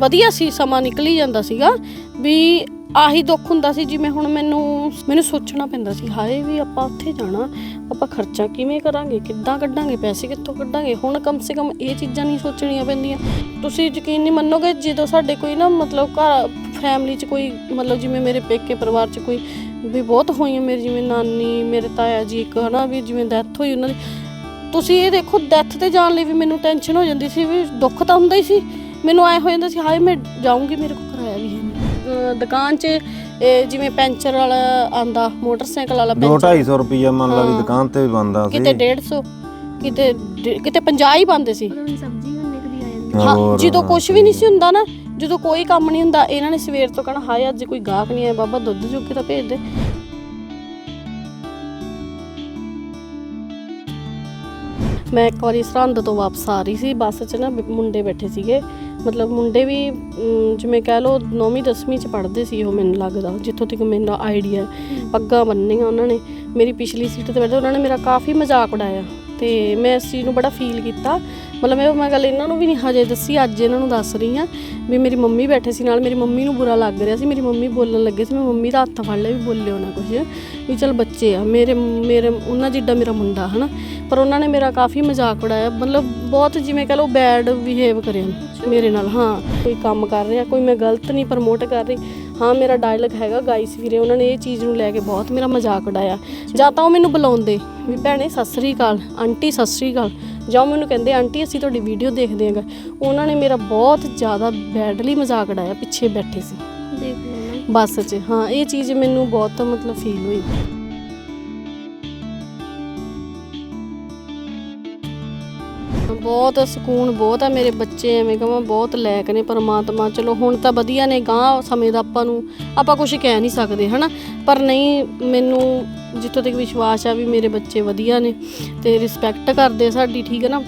ਵਧੀਆ ਸੀ, ਸਮਾਂ ਨਿਕਲੀ ਜਾਂਦਾ ਸੀਗਾ, ਵੀ ਆਹੀ ਦੁੱਖ ਹੁੰਦਾ ਸੀ, ਜਿਵੇਂ ਹੁਣ ਮੈਨੂੰ ਮੈਨੂੰ ਸੋਚਣਾ ਪੈਂਦਾ ਸੀ, ਹਾਏ ਵੀ ਆਪਾਂ ਉੱਥੇ ਜਾਣਾ, ਆਪਾਂ ਖਰਚਾ ਕਿਵੇਂ ਕਰਾਂਗੇ, ਕਿੱਦਾਂ ਕੱਢਾਂਗੇ, ਪੈਸੇ ਕਿੱਥੋਂ ਕੱਢਾਂਗੇ, ਹੁਣ ਕਮ ਸੇ ਕਮ ਇਹ ਚੀਜ਼ਾਂ ਨਹੀਂ ਸੋਚਣੀਆਂ ਪੈਂਦੀਆਂ। ਤੁਸੀਂ ਯਕੀਨ ਨਹੀਂ ਮੰਨੋਗੇ, ਜਦੋਂ ਸਾਡੇ ਕੋਈ ਨਾ, ਮਤਲਬ ਘਰ ਫੈਮਿਲੀ 'ਚ ਕੋਈ, ਮਤਲਬ ਜਿਵੇਂ ਮੇਰੇ ਪੇਕੇ ਪਰਿਵਾਰ 'ਚ ਕੋਈ ਵੀ ਬਹੁਤ ਹੋਈਆਂ, ਮੇਰੀ ਜਿਵੇਂ ਨਾਨੀ, ਮੇਰੇ ਤਾਇਆ ਜੀ, ਇੱਕ ਹਨਾ, ਵੀ ਜਿਵੇਂ ਡੈਥ ਹੋਈ ਉਹਨਾਂ ਦੀ, ਤੁਸੀਂ ਇਹ ਦੇਖੋ ਡੈਥ ਤੇ ਜਾਣ ਲਈ ਵੀ ਮੈਨੂੰ ਟੈਨਸ਼ਨ ਹੋ ਜਾਂਦੀ ਸੀ, ਵੀ ਦੁੱਖ ਤਾਂ ਹੁੰਦਾ ਹੀ ਸੀ। ਮੈਨੂੰ ਐ ਹੋ ਜਾਂਦਾ ਸੀ ਹਾਏ ਮੈਂ ਜਾਊਂਗੀ ਮੇਰੇ ਕੋਲ ਕਿਰਾਇਆ ਵੀ ਹੈ ਨਹੀਂ। ਅਹ ਦੁਕਾਨ 'ਚ ਇਹ ਜਿਵੇਂ ਪੈਂਚਰ ਵਾਲਾ ਆਂਦਾ ਮੋਟਰਸਾਈਕਲ ਵਾਲਾ ਪੈਂਚਰ। 250 ਰੁਪਈਆ ਮੰਨ ਲਾ ਵੀ। ਦੁਕਾਨ ਤੇ ਵੀ ਬੰਦਾ ਸੀ। ਕਿਤੇ 150 ਕਿਤੇ ਡੇ- ਕਿਤੇ 50 ਹੀ ਬੰਦੇ ਸੀ। ਹੁਣ ਸਬਜ਼ੀ ਹੁਣ ਨਿਕਦੀ ਆ ਜਾਂਦੀ। ਹਾਂ ਹੋਰ, ਜਦੋਂ ਹਾਂ, ਕੁਝ ਵੀ ਨਹੀਂ ਸੀ ਹੁੰਦਾ ਨਾ ਜਦੋਂ ਕੋਈ ਕੰਮ ਨਹੀਂ ਹੁੰਦਾ ਇਹਨਾਂ ਨੇ ਸਵੇਰ ਤੋਂ ਕਹਣਾ ਹਾਏ ਅੱਜ ਕੋਈ ਗਾਹਕ ਨਹੀਂ ਆਇਆ ਬਾਬਾ ਦੁੱਧ ਚੁੱਕ ਕੇ ਤਾਂ ਭੇਜ ਦੇ। ਮੈਂ ਇੱਕ ਵਾਰੀ ਸਰਹੰਦ ਤੋਂ ਵਾਪਸ ਆ ਰਹੀ ਸੀ ਬੱਸ 'ਚ ਨਾ ਬ- ਮੁੰਡੇ ਬੈਠੇ ਸੀਗੇ। ਮਤਲਬ ਮੁੰਡੇ ਵੀ ਜਿਵੇਂ ਕਹਿ ਲਓ 9ਵੀਂ 10ਵੀਂ 'ਚ ਪੜ੍ਹਦੇ ਸੀ ਉਹ ਮੈਨੂੰ ਲੱਗਦਾ ਜਿੱਥੋਂ ਤੱਕ ਮੈਨੂੰ ਆਈਡੀਆ ਪੱਗਾਂ ਬੰਨੀਆਂ ਉਹਨਾਂ ਨੇ। ਮੇਰੀ ਪਿਛਲੀ ਸੀਟ ਤੇ ਬੈਠੇ ਉਹਨਾਂ ਨੇ ਮੇਰਾ ਕਾਫੀ ਮਜ਼ਾਕ ਉਡਾਇਆ। ਤੇ ਮੈਂ ਇਸ ਚੀਜ਼ ਨੂੰ ਬੜਾ ਫੀਲ ਕੀਤਾ। ਮਤਲਬ ਮੈਂ ਮੈਂ ਗੱਲ ਇਹਨਾਂ ਨੂੰ ਵੀ ਨਹੀਂ ਹਜੇ ਦੱਸੀ, ਅੱਜ ਇਹਨਾਂ ਨੂੰ ਦੱਸ ਰਹੀ ਆ ਵੀ ਮੇਰੀ ਮੰਮੀ ਬੈਠੇ ਸੀ ਨਾਲ, ਮੇਰੀ ਮੰਮੀ ਨੂੰ ਬੁਰਾ ਲੱਗ ਰਿਹਾ ਸੀ, ਮੇਰੀ ਮੰਮੀ ਬੋਲਣ ਲੱਗੇ ਸੀ, ਮੈਂ ਮੰਮੀ ਦਾ ਹੱਥ ਫੜ ਲਿਆ ਵੀ ਬੋਲਿਓ ਨਾ ਕੁਝ ਵੀ ਚਲ ਬੱਚੇ ਆ, ਮੇਰੇ ਮੇਰੇ, ਉਹਨਾਂ ਜਿੱਡਾ ਮੇਰਾ ਮੁੰਡਾ, ਹਨਾ? ਪਰ ਉਹਨਾਂ ਨੇ ਮੇਰਾ ਕਾਫੀ ਮਜ਼ਾਕ ਉਡਾਇਆ, ਮਤਲਬ ਬਹੁਤ ਜਿਵੇਂ ਕਹ ਲਓ ਬੈਡ ਬਿਹੇਵ ਕਰਿਆ ਮੇਰੇ ਨਾਲ, ਹਾਂ। ਕੋਈ ਕੰਮ ਕਰ ਰਿਹਾ, ਕੋਈ ਮੈਂ ਗਲਤ ਨਹੀਂ ਪ੍ਰਮੋਟ ਕਰ ਰਹੀ ਹਾਂ ਮੇਰਾ ਡਾਇਲੌਗ ਹੈਗਾ ਗਾਇਸ ਵੀਰੇ ਉਹਨਾਂ ਨੇ ਇਹ ਚੀਜ਼ ਨੂੰ ਲੈ ਕੇ ਬਹੁਤ ਮੇਰਾ ਮਜ਼ਾਕ ਉਡਾਇਆ। ਜਾਂ ਤਾਂ ਉਹ ਮੈਨੂੰ ਬੁਲਾਉਂਦੇ ਵੀ ਭੈਣੇ ਸਤਿ ਸ੍ਰੀ ਅਕਾਲ ਆਂਟੀ ਸਤਿ ਸ੍ਰੀ ਅਕਾਲ। ਜਾਂ ਮੈਨੂੰ ਕਹਿੰਦੇ ਆਂਟੀ ਅਸੀਂ ਤੁਹਾਡੀ ਵੀਡੀਓ ਦੇਖਦੇ ਆਂਗੇ ਉਹਨਾਂ ਨੇ ਮੇਰਾ ਬਹੁਤ ਜ਼ਿਆਦਾ ਬੈਡਲੀ ਮਜ਼ਾਕ ਉਡਾਇਆ ਪਿੱਛੇ ਬੈਠੇ ਸੀ। ਦੇਖ ਲੈਣਾ ਬੱਸ 'ਚ ਹਾਂ ਇਹ ਚੀਜ਼ ਮੈਨੂੰ ਬਹੁਤ ਮਤਲਬ ਫੀਲ ਹੋਈ। ਬਹੁਤ ਸਕੂਨ, ਬਹੁਤ ਆ ਮੇਰੇ ਬੱਚੇ, ਐਵੇਂ ਕਹਾਂ ਬਹੁਤ ਲੈਕ ਨੇ ਪਰਮਾਤਮਾ। ਚਲੋ ਹੁਣ ਤਾਂ ਵਧੀਆ ਨੇ ਗਾਂ ਸਮੇਂ ਦਾ ਆਪਾਂ ਨੂੰ, ਆਪਾਂ ਕੁਝ ਕਹਿ ਨਹੀਂ ਸਕਦੇ, ਹਨਾ? ਪਰ ਨਹੀਂ, ਮੈਨੂੰ ਜਿੱਥੋਂ ਤੱਕ ਵਿਸ਼ਵਾਸ ਆ ਵੀ ਮੇਰੇ ਬੱਚੇ ਵਧੀਆ ਨੇ ਤੇ ਰਿਸਪੈਕਟ ਕਰਦੇ ਸਾਡੀ, ਠੀਕ ਹੈ ਨਾ?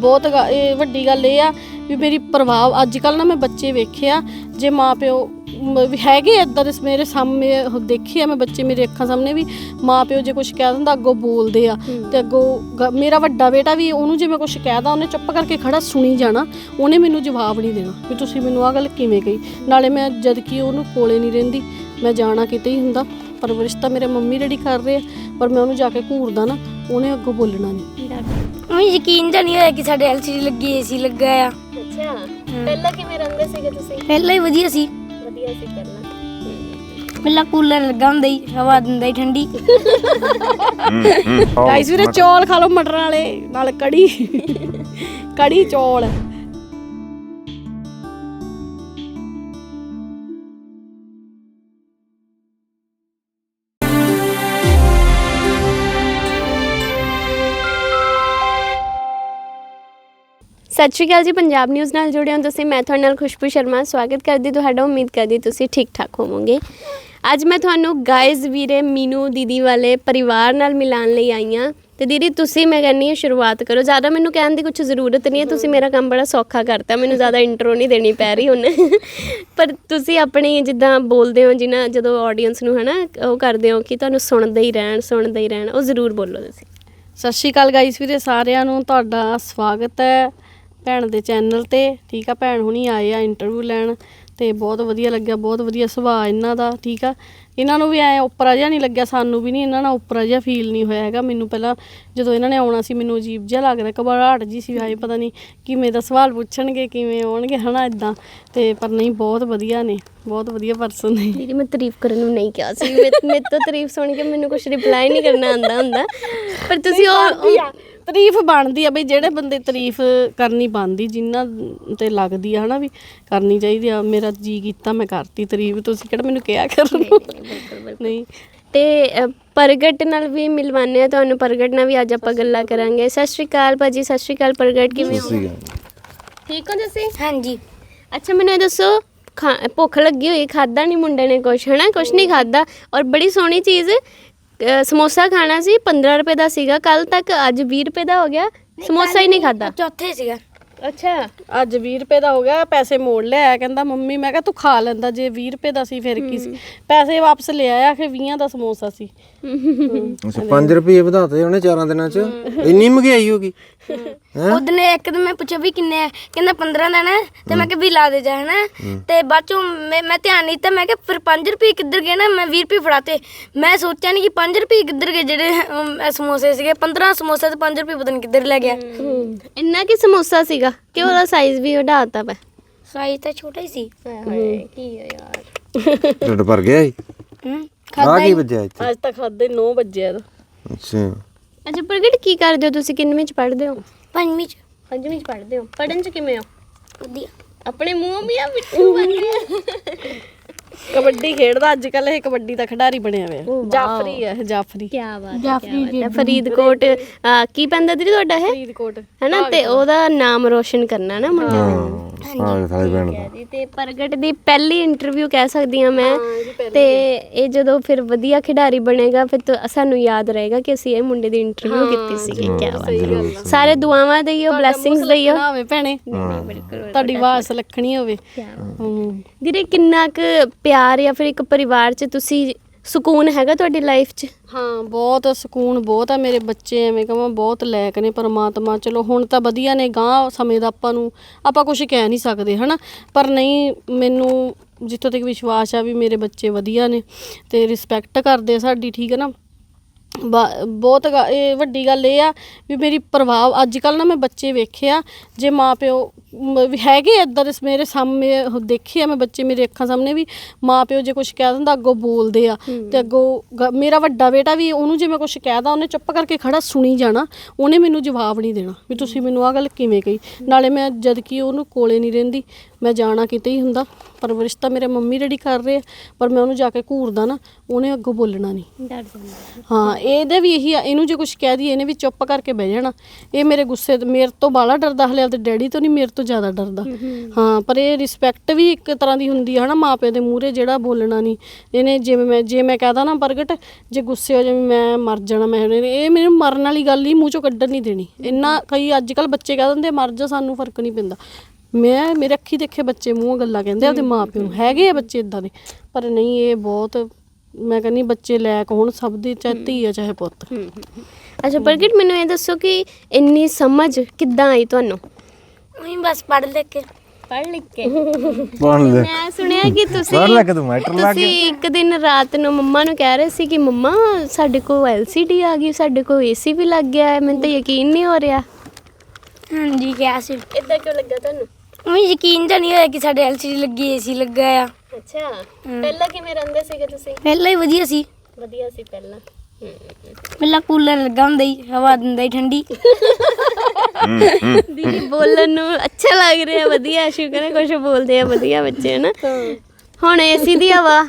ਬਹੁਤ ਗ- ਇਹ ਵੱਡੀ ਗੱਲ ਇਹ ਆ ਵੀ ਮੇਰੀ ਪ੍ਰਭਾਵ, ਅੱਜ ਕੱਲ ਨਾ ਮੈਂ ਬੱਚੇ ਵੇਖਿਆ, ਜੇ ਮਾਪਿਓ ਮ- ਹੈਗੇ ਇਦਾਂ ਦੇ ਮੇਰੇ ਸਾਹਮਣੇ ਉਹ ਦੇਖੇ ਆ ਮੈਂ ਬੱਚੇ ਮੇਰੇ ਅੱਖਾਂ ਸਾਹਮਣੇ ਵੀ ਮਾਪਿਓ ਜੇ ਕੁਝ ਕਹਿ ਦਿੰਦਾ ਅੱਗੋਂ ਬੋਲਦੇ ਆ ਤੇ ਅੱਗੋਂ ਮੇਰਾ ਵੱਡਾ ਬੇਟਾ ਵੀ ਉਹਨੂੰ ਜੇ ਮੈਂ ਕੁਝ ਕਹਿਦਾ ਉਹਨੇ ਚੁੱਪ ਕਰਕੇ ਖੜਾ ਸੁਣੀ ਜਾਣਾ ਉਹਨੇ ਮੈਨੂੰ ਜਵਾਬ ਨਹੀਂ ਦੇਣਾ ਵੀ ਤੁਸੀਂ ਮੈਨੂੰ ਆਹ ਗੱਲ ਕਿਵੇਂ ਕਹੀ। ਨਾਲੇ ਮੈਂ ਜਦ ਕਿ ਉਹਨੂੰ ਕੋਲੇ ਨਹੀਂ ਰਹਿੰਦੀ ਮੈਂ ਜਾਣਾ ਕਿਤੇ ਹੀ ਹੁੰਦਾ ਪਰਵਰਿਸ਼ ਤਾਂ ਮੇਰੇ ਮੰਮੀ ਡੈਡੀ ਕਰ ਰਹੇ ਆ ਪਰ ਮੈਂ ਉਹਨੂੰ ਜਾ ਕੇ ਘੂਰਦਾ ਨਾ ਉਹਨੇ ਅੱਗੋਂ ਬੋਲਣਾ ਨਹੀਂ। ਮੈਨੂੰ ਯਕੀਨ ਨਹੀਂ ਹੋਇਆ ਕਿ ਸਾਡੇ ਐਲਸੀਡੀ ਲੱਗੀ ਏਸੀ ਲੱਗਾ ਆ। ਅੱਛਾ ਪਹਿਲਾਂ ਕਿਵੇਂ ਰਹਿੰਦੇ ਸੀਗੇ ਤੁਸੀਂ? ਪਹਿਲਾਂ ਹੀ ਵਧੀਆ ਸੀ। ਵਧੀਆ ਸੀ ਪਹਿਲਾਂ ਕੂਲਰ ਲੱਗਾ ਹੁੰਦਾ ਹੀ ਹਵਾ ਦਿੰਦਾ ਹੀ ਠੰਡੀ ਗਾਈਸ ਵੀਰੇ ਚੌਲ ਖਾ ਲਓ ਮਟਰਾਂ ਵਾਲੇ ਨਾਲ ਕੜੀ ਕੜੀ ਚੌਲ। ਸਤਿ ਸ਼੍ਰੀ ਅਕਾਲ ਜੀ, ਪੰਜਾਬ ਨਿਊਜ਼ ਨਾਲ ਜੁੜੇ ਹੋ ਤੁਸੀਂ, ਮੈਂ ਤੁਹਾਡੇ ਨਾਲ ਖੁਸ਼ਬੂ ਸ਼ਰਮਾ, ਸਵਾਗਤ ਕਰਦੀ ਤੁਹਾਡਾ, ਉਮੀਦ ਕਰਦੀ ਤੁਸੀਂ ਠੀਕ ਠਾਕ ਹੋਵੋਗੇ। ਅੱਜ ਮੈਂ ਤੁਹਾਨੂੰ ਗਾਇਜ਼ ਵੀਰੇ ਮੀਨੂ ਦੀਦੀ ਵਾਲੇ ਪਰਿਵਾਰ ਨਾਲ ਮਿਲਾਉਣ ਲਈ ਆਈ ਹਾਂ। ਤੇ ਦੀਦੀ, ਤੁਸੀਂ, ਮੈਂ ਕਹਿੰਨੀ ਹਾਂ, ਸ਼ੁਰੂਆਤ ਕਰੋ। ਜ਼ਿਆਦਾ ਮੈਨੂੰ ਕਹਿਣ ਦੀ ਕੁਝ ਜ਼ਰੂਰਤ ਨਹੀਂ ਹੈ, ਤੁਸੀਂ ਮੇਰਾ ਕੰਮ ਬੜਾ ਸੌਖਾ ਕਰਤਾ, ਮੈਨੂੰ ਜ਼ਿਆਦਾ ਇੰਟਰੋ ਨਹੀਂ ਦੇਣੀ ਪੈ ਰਹੀ ਹੁਣ। ਪਰ ਤੁਸੀਂ ਆਪਣੀ ਜਿੱਦਾਂ ਬੋਲਦੇ ਹੋ, ਜਿਨਾ ਜਦੋਂ ਆਡੀਅנס ਨੂੰ ਹਨਾ, ਉਹ ਕਰਦੇ ਹੋ ਕਿ ਤੁਹਾਨੂੰ ਸੁਣਦੇ ਹੀ ਰਹਿਣ, ਸੁਣਦੇ ਹੀ ਰਹਿਣ, ਉਹ ਜ਼ਰੂਰ ਬੋਲੋ ਤੁਸੀਂ। ਸਤਿ ਸ਼੍ਰੀ ਅਕਾਲ ਗਾਈਸ ਵੀਰੇ, ਸਾਰਿਆਂ ਨੂੰ ਤੁਹਾਡਾ ਸਵਾਗਤ ਹੈ। ਭੈਣ ਦੇ ਚੈਨਲ ਤੇ, ਠੀਕ ਆ, ਭੈਣ ਹੁਣੀ ਆਏ ਆ ਇੰਟਰਵਿਊ ਲੈਣ ਤੇ ਬਹੁਤ ਵਧੀਆ ਲੱਗਿਆ, ਬਹੁਤ ਵਧੀਆ ਸੁਭਾਅ ਇਹਨਾਂ ਦਾ, ਠੀਕ ਆ। ਇਹਨਾਂ ਨੂੰ ਵੀ ਐ ਉੱਪਰਾ ਜਿਹਾ ਨਹੀਂ ਲੱਗਿਆ ਸਾਨੂੰ ਵੀ ਨਹੀਂ ਇਹਨਾਂ ਨਾਲ ਉੱਪਰਾ ਜਿਹਾ ਫੀਲ ਨਹੀਂ ਹੋਇਆ ਹੈਗਾ। ਮੈਨੂੰ ਪਹਿਲਾਂ ਜਦੋਂ ਇਹਨਾਂ ਨੇ ਆਉਣਾ ਸੀ ਮੈਨੂੰ ਅਜੀਬ ਜਿਹਾ ਲੱਗਦਾ ਘਬਰਾਹਟ ਜੀ ਸੀ ਹਾਏ ਪਤਾ ਨਹੀਂ ਕਿਵੇਂ ਦਾ ਸਵਾਲ ਪੁੱਛਣਗੇ ਕਿਵੇਂ ਆਉਣਗੇ ਹਨਾ ਇਦਾਂ ਤੇ ਪਰ ਨਹੀਂ ਬਹੁਤ ਵਧੀਆ ਨੇ ਬਹੁਤ ਵਧੀਆ ਪਰਸਨ ਨੇ। ਦੀਦੀ ਮੈਂ ਤਾਰੀਫ ਕਰਨ ਨੂੰ ਨਹੀਂ ਕਿਹਾ ਸੀ। ਮੇਰੇ ਤੋਂ ਤਾਰੀਫ ਸੁਣ ਕੇ ਮੈਨੂੰ ਕੁਝ ਰਿਪਲਾਈ ਨਹੀਂ ਕਰਨਾ ਆਂਦਾ ਹੁੰਦਾ। ਪਰ ਤੁਸੀਂ ਉਹ ਤਾਰੀਫ ਬਣਦੀ ਆ ਬਈ ਜਿਹੜੇ ਬੰਦੇ ਤਾਰੀਫ ਕਰਨੀ ਬਣਦੀ ਜਿਨ੍ਹਾਂ ਤੇ ਲੱਗਦੀ ਆ ਹਨਾ ਵੀ ਕਰਨੀ ਚਾਹੀਦੀ ਆ। ਮੇਰਾ ਜੀ ਕੀਤਾ ਮੈਂ ਕਰਤੀ ਤਾਰੀਫ। ਤੁਸੀਂ ਕਿਹੜਾ ਮੈਨੂੰ ਕਿਹਾ ਕਰਨ? ਨਹੀਂ ਤੇ ਅ, ਪ੍ਰਗਟ ਨਾਲ ਵੀ ਮਿਲਵਾਨੇ ਆ ਤੁਹਾਨੂੰ ਪ੍ਰਗਟ ਨਾਲ ਵੀ ਅੱਜ ਆਪਾਂ ਗੱਲਾਂ ਕਰਾਂਗੇ। ਸਤਿ ਸ਼੍ਰੀ ਅਕਾਲ ਭਾਜੀ ਸਤਿ ਸ਼੍ਰੀ ਅਕਾਲ ਪ੍ਰਗਟ ਕਿਵੇਂ ਹੋ? ਸੀਗਾ ਠੀਕ ਹੋ ਤੁਸੀਂ? ਹਾਂਜੀ। ਅੱਛਾ ਮੈਨੂੰ ਇਹ ਦੱਸੋ ਖਾ- ਭੁੱਖ ਲੱਗੀ ਹੋਈ ਖਾਦਾ ਨਹੀਂ ਮੁੰਡੇ ਨੇ ਕੁਛ ਹਨਾ? ਕੁਛ ਨਹੀਂ ਖਾਦਾ ਔਰ ਬੜੀ ਸੋਹਣੀ ਚੀਜ਼ ਅ, ਸਮੋਸਾ ਖਾਣਾ ਸੀ 15 ਰੁਪਏ ਦਾ ਸੀਗਾ। ਕੱਲ ਤੱਕ ਅੱਜ 20 ਰੁਪਏ ਦਾ ਹੋ ਗਿਆ। ਸਮੋਸਾ ਹੀ ਨਹੀਂ ਖਾਦਾ ਚੌਥੇ ਸੀਗਾ। ਅੱਛਾ। ਅੱਜ 20 ਰੁਪਏ ਦਾ ਹੋ ਗਿਆ ਪੈਸੇ ਮੋੜ ਲਿਆ ਕਹਿੰਦਾ ਮੰਮੀ ਮੈਂ ਕਿਹਾ ਤੂੰ ਖਾ ਲੈਂਦਾ ਜੇ 20 ਰੁਪਏ ਦਾ ਸੀ ਫਿਰ ਕੀ ਸੀ? ਪੈਸੇ ਵਾਪਸ ਲੈ ਆਇਆ ਕਿ 20 ਦਾ ਸਮੋਸਾ ਸੀ। ਅੱਛਾ 5 ਰੁਪਏ ਵਧਾਤੇ ਉਹਨੇ ਚਾਰਾਂ ਦਿਨਾਂ ਚ? ਇੰਨੀ ਮਹਿੰਗਾਈ ਹੋ ਗਈ। ਉਹਦਨੇ ਇੱਕ ਦਿਨ ਮੈਂ ਪੁੱਛਿਆ ਵੀ ਕਿੰਨੇ ਆ? ਕਹਿੰਦਾ 15 ਦਾ ਨਾ। ਤੇ ਮੈਂ ਕਿਹਾ ਵੀ ਲਾ ਦੇ ਜਾ ਹਨਾ? ਤੇ ਬਾਅਦ ਚੋਂ ਮੈਂ ਮੈਂ ਧਿਆਨ ਨਹੀਂ ਦਿੱਤਾ ਮੈਂ ਕਿਹਾ ਫਿਰ 5 ਰੁਪਏ ਕਿੱਧਰ ਗਏ ਨਾ? ਮੈਂ 20 ਰੁਪਏ ਫੜਾਤੇ। ਮੈਂ ਸੋਚਿਆ ਨਹੀਂ ਕਿ 5 ਰੁਪਏ ਕਿੱਧਰ ਗਏ ਜਿਹੜੇ ਅਮ, ਇਹ ਸਮੋਸੇ ਸੀਗੇ। 15 ਸਮੋਸੇ ਤੇ 5 ਰੁਪਏ ਪਤਾ ਨਹੀਂ ਕਿੱਧਰ ਲੈ ਗਿਆ। ਇੰਨਾ ਕੀ ਸਮੋਸਾ ਸੀਗਾ? ਕਿ ਉਹਦਾ ਸਾਈਜ਼ ਵੀ ਵਧਾਤਾ ਵਾ ਸਾਈਜ਼ ਤਾਂ ਛੋਟਾ ਹੀ ਸੀ। ਕੀ ਹੈ ਯਾਰ। ਢਿੱਡ ਭਰ ਗਿਆ ਸੀ? ਹੂੰ ਆ ਕੀ ਵੱਜਿਆ ਇੱਥੇ? ਅੱਜ ਤੱਕ ਖਾਦੇ 9 ਵਜੇ ਆ ਅੱਛਾ। ਅੱਛਾ ਪ੍ਰਗਟ ਕੀ ਕਰਦੇ ਹੋ ਤੁਸੀਂ? ਕਿੰਨਵੇਂ ਚ ਪੜ੍ਹਦੇ ਹੋ? ਪੰਜਵੀਂ ਚ। ਪੰਜਵੀਂ ਚ ਪੜ੍ਹਦੇ ਹੋ। ਪੜਨ ਚ ਕਿਵੇਂ ਹੋ? ਵਧੀਆ। ਆਪਣੇ ਮੂੰਹ ਮੀਆਂ ਮਿੱਠੂ ਬਣ ਗਿਆ ਕਬੱਡੀ ਖੇਡਦਾ ਅੱਜ ਕੱਲ ਇਹ ਕਬੱਡੀ ਦਾ ਖਿਡਾਰੀ ਬਣਿਆ ਹੋਇਆ। ਜਾਫਰੀ ਹੈ ਇਹ ਜਾਫਰੀ। ਕੀ ਬਾਤ ਹੈ ਜਾਫਰੀ ਜੀ ਫਰੀਦਕੋਟ ਅਹ, ਕੀ ਪੈਂਦਾ ਦੀਦੀ ਤੁਹਾਡਾ ਹੈ ਫਰੀਦਕੋਟ ਹੈਨਾ ਤੇ ਉਹਦਾ ਨਾਮ ਰੋਸ਼ਨ ਕਰਨਾ ਨਾ ਮੁੰਡੇ ਨੇ। ਹਾਂ ਸਾਰੇ ਭੈਣ ਦਾ ਜੀ ਤੇ ਪ੍ਰਗਟ ਦੀ ਪਹਿਲੀ ਇੰਟਰਵਿਊ ਕਹਿ ਸਕਦੀ ਹਾਂ ਮੈਂ। ਤੇ ਇਹ ਜਦੋਂ ਫਿਰ ਵਧੀਆ ਖਿਡਾਰੀ ਬਣੇਗਾ ਫਿਰ ਤਾਂ ਸਾਨੂੰ ਯਾਦ ਰਹੇਗਾ ਕਿ ਅਸੀਂ ਇਹ ਮੁੰਡੇ ਦੀ ਇੰਟਰਵਿਊ ਕੀਤੀ ਸੀ ਕੀ ਬਾਤ ਹੈ। ਸਾਰੇ ਦੁਆਵਾਂ ਦਈਓ ਬਲੇਸਿੰਗਸ ਦਈਓ ਹੋਵੇ ਭੈਣੇ। ਤੁਹਾਡੀ ਆਵਾਜ਼ ਲੱਖਣੀ ਹੋਵੇ। ਹੂੰ। ਵੀਰੇ ਕਿੰਨਾ ਕੁ ਪਿਆਰ ਜਾਂ ਫਿਰ ਇੱਕ ਪਰਿਵਾਰ 'ਚ ਤੁਸੀਂ ਸਕੂਨ ਹੈਗਾ ਤੁਹਾਡੀ ਲਾਈਫ 'ਚ? ਹਾਂ, ਬਹੁਤ ਸਕੂਨ, ਬਹੁਤ ਆ ਮੇਰੇ ਬੱਚੇ ਐਵੇਂ ਕਹਾਂ ਬਹੁਤ ਲੈਕ ਨੇ ਪਰਮਾਤਮਾ। ਚਲੋ ਹੁਣ ਤਾਂ ਵਧੀਆ ਨੇ ਗਾਂ ਸਮੇਂ ਦਾ ਆਪਾਂ ਨੂੰ, ਆਪਾਂ ਕੁਝ ਕਹਿ ਨਹੀਂ ਸਕਦੇ, ਹਨਾ? ਪਰ ਨਹੀਂ, ਮੈਨੂੰ ਜਿੱਥੋਂ ਤੱਕ ਵਿਸ਼ਵਾਸ ਆ ਵੀ ਮੇਰੇ ਬੱਚੇ ਵਧੀਆ ਨੇ ਤੇ ਰਿਸਪੈਕਟ ਕਰਦੇ ਆ ਸਾਡੀ, ਠੀਕ ਹੈ ਨਾ? ਬਹੁਤ ਗ- ਇਹ ਵੱਡੀ ਗੱਲ ਇਹ ਆ ਵੀ ਮੇਰੀ ਪ੍ਰਭਾਵ ਅੱਜ ਕੱਲ ਨਾ ਮੈਂ ਬੱਚੇ ਵੇਖਿਆ ਜੇ ਮਾਪਿਓ ਮ- ਵੀ ਹੈਗੇ ਇਦਾਂ ਦੇ ਮੇਰੇ ਸਾਹਮਣੇ ਉਹ ਦੇਖੇ ਆ ਮੈਂ ਬੱਚੇ ਮੇਰੇ ਅੱਖਾਂ ਸਾਹਮਣੇ ਵੀ ਮਾਪਿਓ ਜੇ ਕੁਝ ਕਹਿ ਦਿੰਦਾ ਅੱਗੋਂ ਬੋਲਦੇ ਆ ਤੇ ਅੱਗੋਂ ਗ- ਮੇਰਾ ਵੱਡਾ ਬੇਟਾ ਵੀ ਉਹਨੂੰ ਜੇ ਮੈਂ ਕੁਝ ਕਹਿਦਾ ਉਹਨੇ ਚੁੱਪ ਕਰਕੇ ਖੜਾ ਸੁਣੀ ਜਾਣਾ ਉਹਨੇ ਮੈਨੂੰ ਜਵਾਬ ਨਹੀਂ ਦੇਣਾ ਵੀ ਤੁਸੀਂ ਮੈਨੂੰ ਆ ਗੱਲ ਕਿਵੇਂ ਕਹੀ। ਨਾਲੇ ਮੈਂ ਜਦ ਕਿ ਉਹਨੂੰ ਕੋਲੇ ਨਹੀਂ ਰਹਿੰਦੀ ਮੈਂ ਜਾਣਾ ਕਿਤੇ ਹੀ ਹੁੰਦਾ ਪਰਵਰਿਸ਼ ਤਾਂ ਮੇਰੇ ਮੰਮੀ ਡੈਡੀ ਕਰ ਰਹੇ ਆ ਪਰ ਮੈਂ ਉਹਨੂੰ ਜਾ ਕੇ ਘੂਰਦਾ ਨਾ ਉਹਨੇ ਅੱਗੋਂ ਬੋਲਣਾ ਨਹੀਂ। ਡਰ ਜਾਂਦਾ ਹਾਂ। ਇਹਦੇ ਵੀ ਇਹੀ ਆ ਇਹਨੂੰ ਜੇ ਕੁਝ ਕਹਿ ਦਈਏ ਇਹਨੇ ਵੀ ਚੁੱਪ ਕਰਕੇ ਬਹਿ ਜਾਣਾ। ਇਹ ਮੇਰੇ ਗੁੱਸੇ ਤੋਂ ਮੇਰੇ ਤੋਂ ਬਾਲਾ ਡਰਦਾ ਹਲੇ ਆਪਦੇ ਡੈਡੀ ਤੋਂ ਨਹੀਂ ਮੇਰੇ ਤੋਂ ਜ਼ਿਆਦਾ ਡਰਦਾ। ਹਾਂ ਪਰ ਇਹ ਰਿਸਪੈਕਟ ਵੀ ਇੱਕ ਤਰ੍ਹਾਂ ਦੀ ਹੁੰਦੀ ਆ ਹਨਾ ਮਾਪਿਆਂ ਦੇ ਮੂਹਰੇ ਜਿਹੜਾ ਬੋਲਣਾ ਨਹੀਂ। ਇਹਨੇ ਜਿਵੇਂ ਮੈਂ ਜੇ ਮੈਂ ਕਹਦਾ ਨਾ ਪ੍ਰਗਟ ਜੇ ਗੁੱਸੇ ਹੋ ਜਾਵੇ ਮੈਂ ਮਰ ਜਾਣਾ ਮੈਂ ਇਹ ਮੈਨੂੰ ਮਰਨ ਵਾਲੀ ਗੱਲ ਹੀ ਮੂੰਹ ਚੋਂ ਕੱਢਣ ਨਹੀਂ ਦੇਣੀ। ਇੰਨਾ ਕਈ ਅੱਜ ਕੱਲ ਬੱਚੇ ਕਹਿ ਦਿੰਦੇ ਮਰ ਜਾ ਸਾਨੂੰ ਫ਼ਰਕ ਨਹੀਂ ਪੈਂਦਾ। ਮੈਂ ਮੇਰੇ ਅੱਖੀ ਦੇਖੇ ਬੱਚੇ ਮੂੰਹੋਂ ਗੱਲਾਂ ਕਹਿੰਦੇ ਆਪਦੇ ਮਾਪਿਆਂ ਨੂੰ। ਹੈਗੇ ਆ ਬੱਚੇ ਇਦਾਂ ਦੇ ਪਰ ਨਹੀਂ ਇਹ ਬਹੁਤ ਮੈਂ ਕਹਿੰਨੀ ਬੱਚੇ ਲੈਕ ਹੋਣ ਸਭ ਦੀ ਚਾਹੇ ਧੀ ਆ ਚਾਹੇ ਪੁੱਤ। ਅੱਛਾ ਪ੍ਰਗਟ ਮੈਨੂੰ ਇਹ ਦੱਸੋ ਕਿ ਇੰਨੀ ਸਮਝ ਕਿੱਦਾਂ ਆਈ ਤੁਹਾਨੂੰ? ਉਹੀ ਬਸ ਪੜ੍ਹ ਲੈ ਕੇ। ਪੜ੍ਹ ਲਿਖ ਕੇ। ਲੈ ਮੈਂ ਸੁਣਿਆ ਕਿ ਤੁਸੀਂ ਪੜ੍ਹ ਲੈ ਕੇ ਤੂੰ ਮੈਟਰ ਲਾ ਕੇ ਤੁਸੀਂ ਇੱਕ ਦਿਨ ਰਾਤ ਨੂੰ ਮੰਮਾ ਨੂੰ ਕਹਿ ਰਹੇ ਸੀ ਕਿ ਮੰਮਾ ਸਾਡੇ ਕੋਲ LCD ਆ ਗਈ ਸਾਡੇ ਕੋਲ AC ਵੀ ਲੱਗ ਗਿਆ ਹੈ ਮੈਨੂੰ ਤਾਂ ਯਕੀਨ ਨਹੀਂ ਹੋ ਰਿਹਾ। ਹਾਂਜੀ ਕਿਹਾ ਸੀ। ਇਦਾਂ ਕਿਉਂ ਲੱਗਾ ਤੁਹਾਨੂੰ? ਉਹੀ ਯਕੀਨ ਤਾਂ ਨਹੀਂ ਹੋਇਆ ਕਿ ਸਾਡੇ ਐਲਸੀਡੀ ਲੱਗੀ ਏਸੀ ਲੱਗਾ ਆ। ਅੱਛਾ ਪਹਿਲਾਂ ਕਿਵੇਂ ਰਹਿੰਦੇ ਸੀਗੇ ਤੁਸੀਂ? ਪਹਿਲਾਂ ਹੀ ਵਧੀਆ ਸੀ। ਵਧੀਆ ਸੀ ਪਹਿਲਾਂ। ਪਹਿਲਾਂ ਕੂਲਰ ਲੱਗਾ ਹੁੰਦਾ ਹੀ ਹਵਾ ਦਿੰਦਾ ਹੀ ਠੰਡੀ। ਦੀਦੀ ਬੋਲਣ ਨੂੰ ਅੱਛਾ ਲੱਗ ਰਿਹਾ ਵਧੀਆ ਸ਼ੁਕਰ ਹੈ ਕੁਝ ਬੋਲਦੇ ਆ ਵਧੀਆ ਬੱਚੇ ਹਨ? ਹੁਣ ਏਸੀ ਦੀ ਹਵਾ।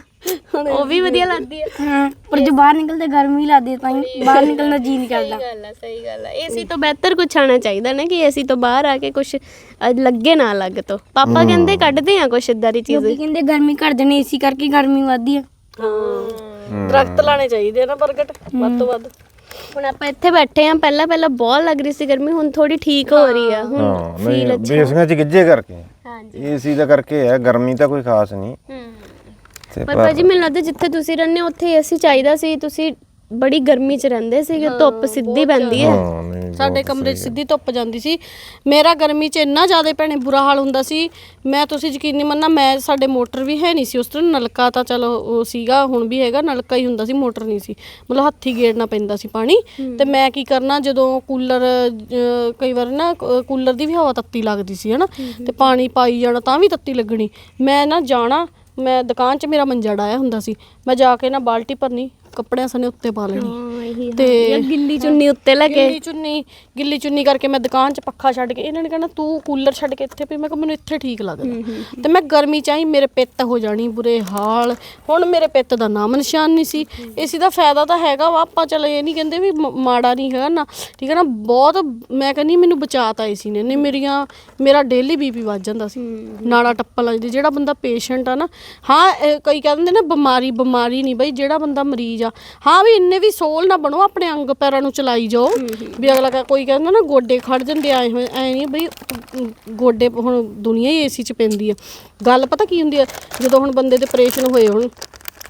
ਉਹ ਵੀ ਵਧੀਆ ਲੱਗਦੀ ਹੈ ਹਾਂ ਪਰ ਜੋ ਬਾਹਰ ਨਿਕਲਦੇ ਗਰਮੀ ਲੱਗਦੀ ਤਾਂ ਹੀ ਬਾਹਰ ਨਿਕਲਣ ਦਾ ਜੀ ਨਹੀਂ ਕਰਦਾ। ਗੱਲ ਹੈ ਸਹੀ ਗੱਲ ਹੈ ਏਸੀ ਤੋਂ ਬਿਹਤਰ ਕੁਝ ਆਣਾ ਚਾਹੀਦਾ ਨਾ ਕਿ ਏਸੀ ਤੋਂ ਬਾਹਰ ਆ ਕੇ ਕੁਝ ਲੱਗੇ ਨਾ ਲੱਗ ਤੋਂ। ਪਾਪਾ ਕਹਿੰਦੇ ਕੱਢਦੇ ਆ ਕੁਝ ਇਦਾਂ ਦੀ ਚੀਜ਼। ਲੋਕੀ ਕਹਿੰਦੇ ਗਰਮੀ ਘਟਦੇ ਨੇ ਏਸੀ ਕਰਕੇ ਗਰਮੀ ਵੱਧਦੀ ਆ। ਹਾਂ। ਦਰਖਤ ਲਾਣੇ ਚਾਹੀਦੇ ਆ ਨਾ ਪ੍ਰਗਟ ਵੱਧ ਤੋਂ ਵੱਧ। ਹੁਣ ਆਪਾਂ ਇੱਥੇ ਬੈਠੇ ਆ ਪਹਿਲਾਂ ਪਹਿਲਾਂ ਬਹੁਤ ਲੱਗ ਰਹੀ ਸੀ ਗਰਮੀ ਹੁਣ ਥੋੜੀ ਠੀਕ ਹੋ ਰਹੀ ਆ। ਹੁਣ ਹਾਂ ਨਹੀਂ ਬੇਸੀਆਂ ਚ ਗਿੱਜੇ ਕਰਕੇ। ਹਾਂਜੀ। ਏਸੀ ਦਾ ਕਰਕੇ ਹੈ ਗਰਮੀ ਤਾਂ ਕੋਈ ਖਾਸ ਨਹੀਂ। ਤੇ ਪਰ ਭਾਜੀ ਮੈਨੂੰ ਲੱਗਦਾ ਜਿੱਥੇ ਤੁਸੀਂ ਰਹਿੰਦੇ ਹੋ ਉੱਥੇ ਏਸੀ ਚਾਹੀਦਾ ਸੀ। ਤੁਸੀਂ ਬੜੀ ਗਰਮੀ 'ਚ ਰਹਿੰਦੇ ਸੀਗੇ ਧੁੱਪ ਸਿੱਧੀ ਪੈਂਦੀ ਹੈ। ਹਾਂ ਨਹੀਂ ਸਾਡੇ ਕਮਰੇ 'ਚ ਸਿੱਧੀ ਧੁੱਪ ਜਾਂਦੀ ਸੀ। ਮੇਰਾ ਗਰਮੀ 'ਚ ਇੰਨਾ ਜ਼ਿਆਦਾ ਭੈਣੇ ਬੁਰਾ ਹਾਲ ਹੁੰਦਾ ਸੀ। ਮੈਂ ਤੁਸੀਂ ਯਕੀਨ ਨਹੀਂ ਮੰਨਣਾ ਮੈਂ ਸਾਡੇ ਮੋਟਰ ਵੀ ਹੈ ਨਹੀਂ ਸੀ ਉਸ ਤਰ੍ਹਾਂ ਨਲਕਾ ਤਾਂ ਚਲੋ ਉਹ ਸੀਗਾ ਹੁਣ ਵੀ ਹੈਗਾ ਨਲਕਾ ਹੀ ਹੁੰਦਾ ਸੀ ਮੋਟਰ ਨਹੀਂ ਸੀ। ਮਤਲਬ ਹੱਥੀ ਗੇੜਨਾ ਪੈਂਦਾ ਸੀ ਪਾਣੀ। ਤੇ ਮੈਂ ਕੀ ਕਰਨਾ ਜਦੋਂ ਕੂਲਰ ਅਹ, ਕਈ ਵਾਰ ਨਾ ਕ- ਕੂਲਰ ਦੀ ਵੀ ਹਵਾ ਤੱਤੀ ਲੱਗਦੀ ਸੀ ਹਨਾ? ਤੇ ਪਾਣੀ ਪਾਈ ਜਾਣਾ ਤਾਂ ਵੀ ਤੱਤੀ ਲੱਗਣੀ। ਮੈਂ ਨਾ ਜਾਣਾ ਮੈਂ ਦੁਕਾਨ 'ਚ ਮੇਰਾ ਮੰਜਾ ਡਾਇਆ ਹੁੰਦਾ ਸੀ। ਮੈਂ ਜਾ ਕੇ ਨਾ ਬਾਲਟੀ ਭਰਨੀ ਕੱਪੜਿਆਂ ਸਨੇ ਉੱਤੇ ਪਾ ਲੈਣੀ। ਹਾਂ ਇਹੀ ਤੇ ਜਾਂ ਗਿੱਲੀ ਚੁੰਨੀ ਉੱਤੇ ਲੱਗੇ ਗਿੱਲੀ ਚੁੰਨੀ ਗਿੱਲੀ ਚੁੰਨੀ ਕਰਕੇ ਮੈਂ ਦੁਕਾਨ 'ਚ ਪੱਖਾ ਛੱਡ ਕੇ ਇਹਨਾਂ ਨੇ ਕਹਿਣਾ ਤੂੰ ਕੂਲਰ ਛੱਡ ਕੇ ਇੱਥੇ ਪਈ। ਮੈਂ ਕਿਹਾ ਮੈਨੂੰ ਇੱਥੇ ਠੀਕ ਲੱਗਦਾ। ਤੇ ਮੈਂ ਗਰਮੀ ਚ ਆਈ ਮੇਰੇ ਪਿੱਤ ਹੋ ਜਾਣੀ ਬੁਰੇ ਹਾਲ। ਹੁਣ ਮੇਰੇ ਪਿੱਤ ਦਾ ਨਾਮ ਨਿਸ਼ਾਨ ਨਹੀਂ ਸੀ। ਇਸ ਦਾ ਫਾਇਦਾ ਤਾਂ ਹੈਗਾ ਵਾ ਆਪਾਂ ਚਲ ਇਹ ਨਹੀਂ ਕਹਿੰਦੇ ਵੀ ਮ- ਮਾੜਾ ਨਹੀਂ ਹੈਗਾ ਨਾ। ਠੀਕ ਹੈ ਨਾ ਬਹੁਤ ਮੈਂ ਕਹਿੰਦੀ ਮੈਨੂੰ ਬਚਾਤਾ ਇਸੀ ਨੇ। ਨਹੀਂ ਮੇਰੀਆਂ ਮੇਰਾ ਡੇਲੀ ਬੀਪੀ ਵੱਧ ਜਾਂਦਾ ਸੀ। ਨਾੜਾ ਟੱਪਣ ਲੱਗਦੀ ਜਿਹੜਾ ਬੰਦਾ ਪੇਸ਼ੈਂਟ ਆ ਨਾ ਹਾਂ ਇਹ ਕਈ ਕਹਿ ਦਿੰਦੇ ਨਾ ਬਿਮਾਰੀ ਬਿਮਾਰੀ ਨਹੀਂ ਬਈ ਜਿਹੜਾ ਬੰਦਾ ਮਰੀਜ਼ ਜਾ। ਹਾਂ ਵੀ ਇੰਨੇ ਵੀ ਸੋਲ ਨਾ ਬਣੋ ਆਪਣੇ ਅੰਗ ਪੈਰਾਂ ਨੂੰ ਚਲਾਈ ਜਾਓ। ਵੀ ਅਗਲਾ ਕਹਿ- ਕੋਈ ਕਹਿੰਦਾ ਨਾ ਗੋਡੇ ਖੜ ਜਾਂਦੇ ਆਏ ਹੋਏ ਐ ਨਹੀਂ ਬਈ ਗੋਡੇ ਹੁਣ ਦੁਨੀਆ ਹੀ ਏਸੀ 'ਚ ਪੈਂਦੀ ਆ। ਗੱਲ ਪਤਾ ਕੀ ਹੁੰਦੀ ਆ? ਜਦੋਂ ਹੁਣ ਬੰਦੇ ਦੇ ਆਪਰੇਸ਼ਨ ਹੋਏ ਹੁਣ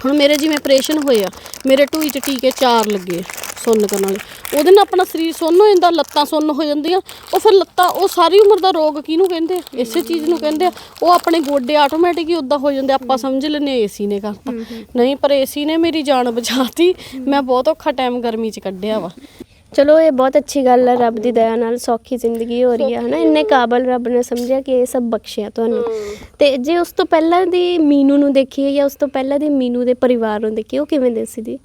ਹੁਣ ਮੇਰੇ ਜਿਵੇਂ ਆਪਰੇਸ਼ਨ ਹੋਏ ਆ ਮੇਰੇ ਢੂਈ 'ਚ ਟੀਕੇ ਚਾਰ ਲੱਗੇ ਸੁੰਨ ਕਰਨ ਵਾਲੇ। ਉਹਦੇ ਨਾਲ ਆਪਣਾ ਸਰੀਰ ਸੁੰਨ ਹੋ ਜਾਂਦਾ ਲੱਤਾਂ ਸੁੰਨ ਹੋ ਜਾਂਦੀਆਂ ਉਹ ਫਿਰ ਲੱਤਾਂ ਉਹ ਸਾਰੀ ਉਮਰ ਦਾ ਰੋਗ ਕਿਹਨੂੰ ਕਹਿੰਦੇ ਆ? ਇਸੇ ਚੀਜ਼ ਨੂੰ ਕਹਿੰਦੇ ਆ। ਉਹ ਆਪਣੇ ਗੋਡੇ ਆਟੋਮੈਟਿਕ ਹੀ ਉਦਾਂ ਹੋ ਜਾਂਦੇ। ਆਪਾਂ ਸਮਝ ਲੈਨੇ ਏਸੀ ਨੇ ਕਰਤਾ ਨਹੀਂ ਪਰ ਏਸੀ ਨੇ ਮੇਰੀ ਜਾਨ ਬਚਾਤੀ ਮੈਂ ਬਹੁਤ ਔਖਾ ਟਾਈਮ ਗਰਮੀ 'ਚ ਕੱਢਿਆ ਵਾ। ਚਲੋ ਇਹ ਬਹੁਤ ਅੱਛੀ ਗੱਲ ਹੈ ਰੱਬ ਦੀ ਦਇਆ ਨਾਲ ਸੌਖੀ ਜ਼ਿੰਦਗੀ ਹੋ ਰਹੀ ਹੈ ਹਨਾ? ਇੰਨੇ ਕਾਬਲ ਰੱਬ ਨੇ ਸਮਝਿਆ ਕਿ ਇਹ ਸਭ ਬਖਸ਼ਿਆ ਤੁਹਾਨੂੰ। ਤੇ ਜੇ ਉਸ ਤੋਂ ਪਹਿਲਾਂ ਦੀ ਮੀਨੂ ਨੂੰ ਦੇਖੀਏ ਜਾਂ ਉਸ ਤੋਂ ਪਹਿਲਾਂ ਦੀ ਮੀਨੂ ਦੇ ਪਰਿਵਾਰ ਨੂੰ ਦੇਖੀਏ ਉਹ ਕਿਵੇਂ ਦੇ ਸੀ ਜੀ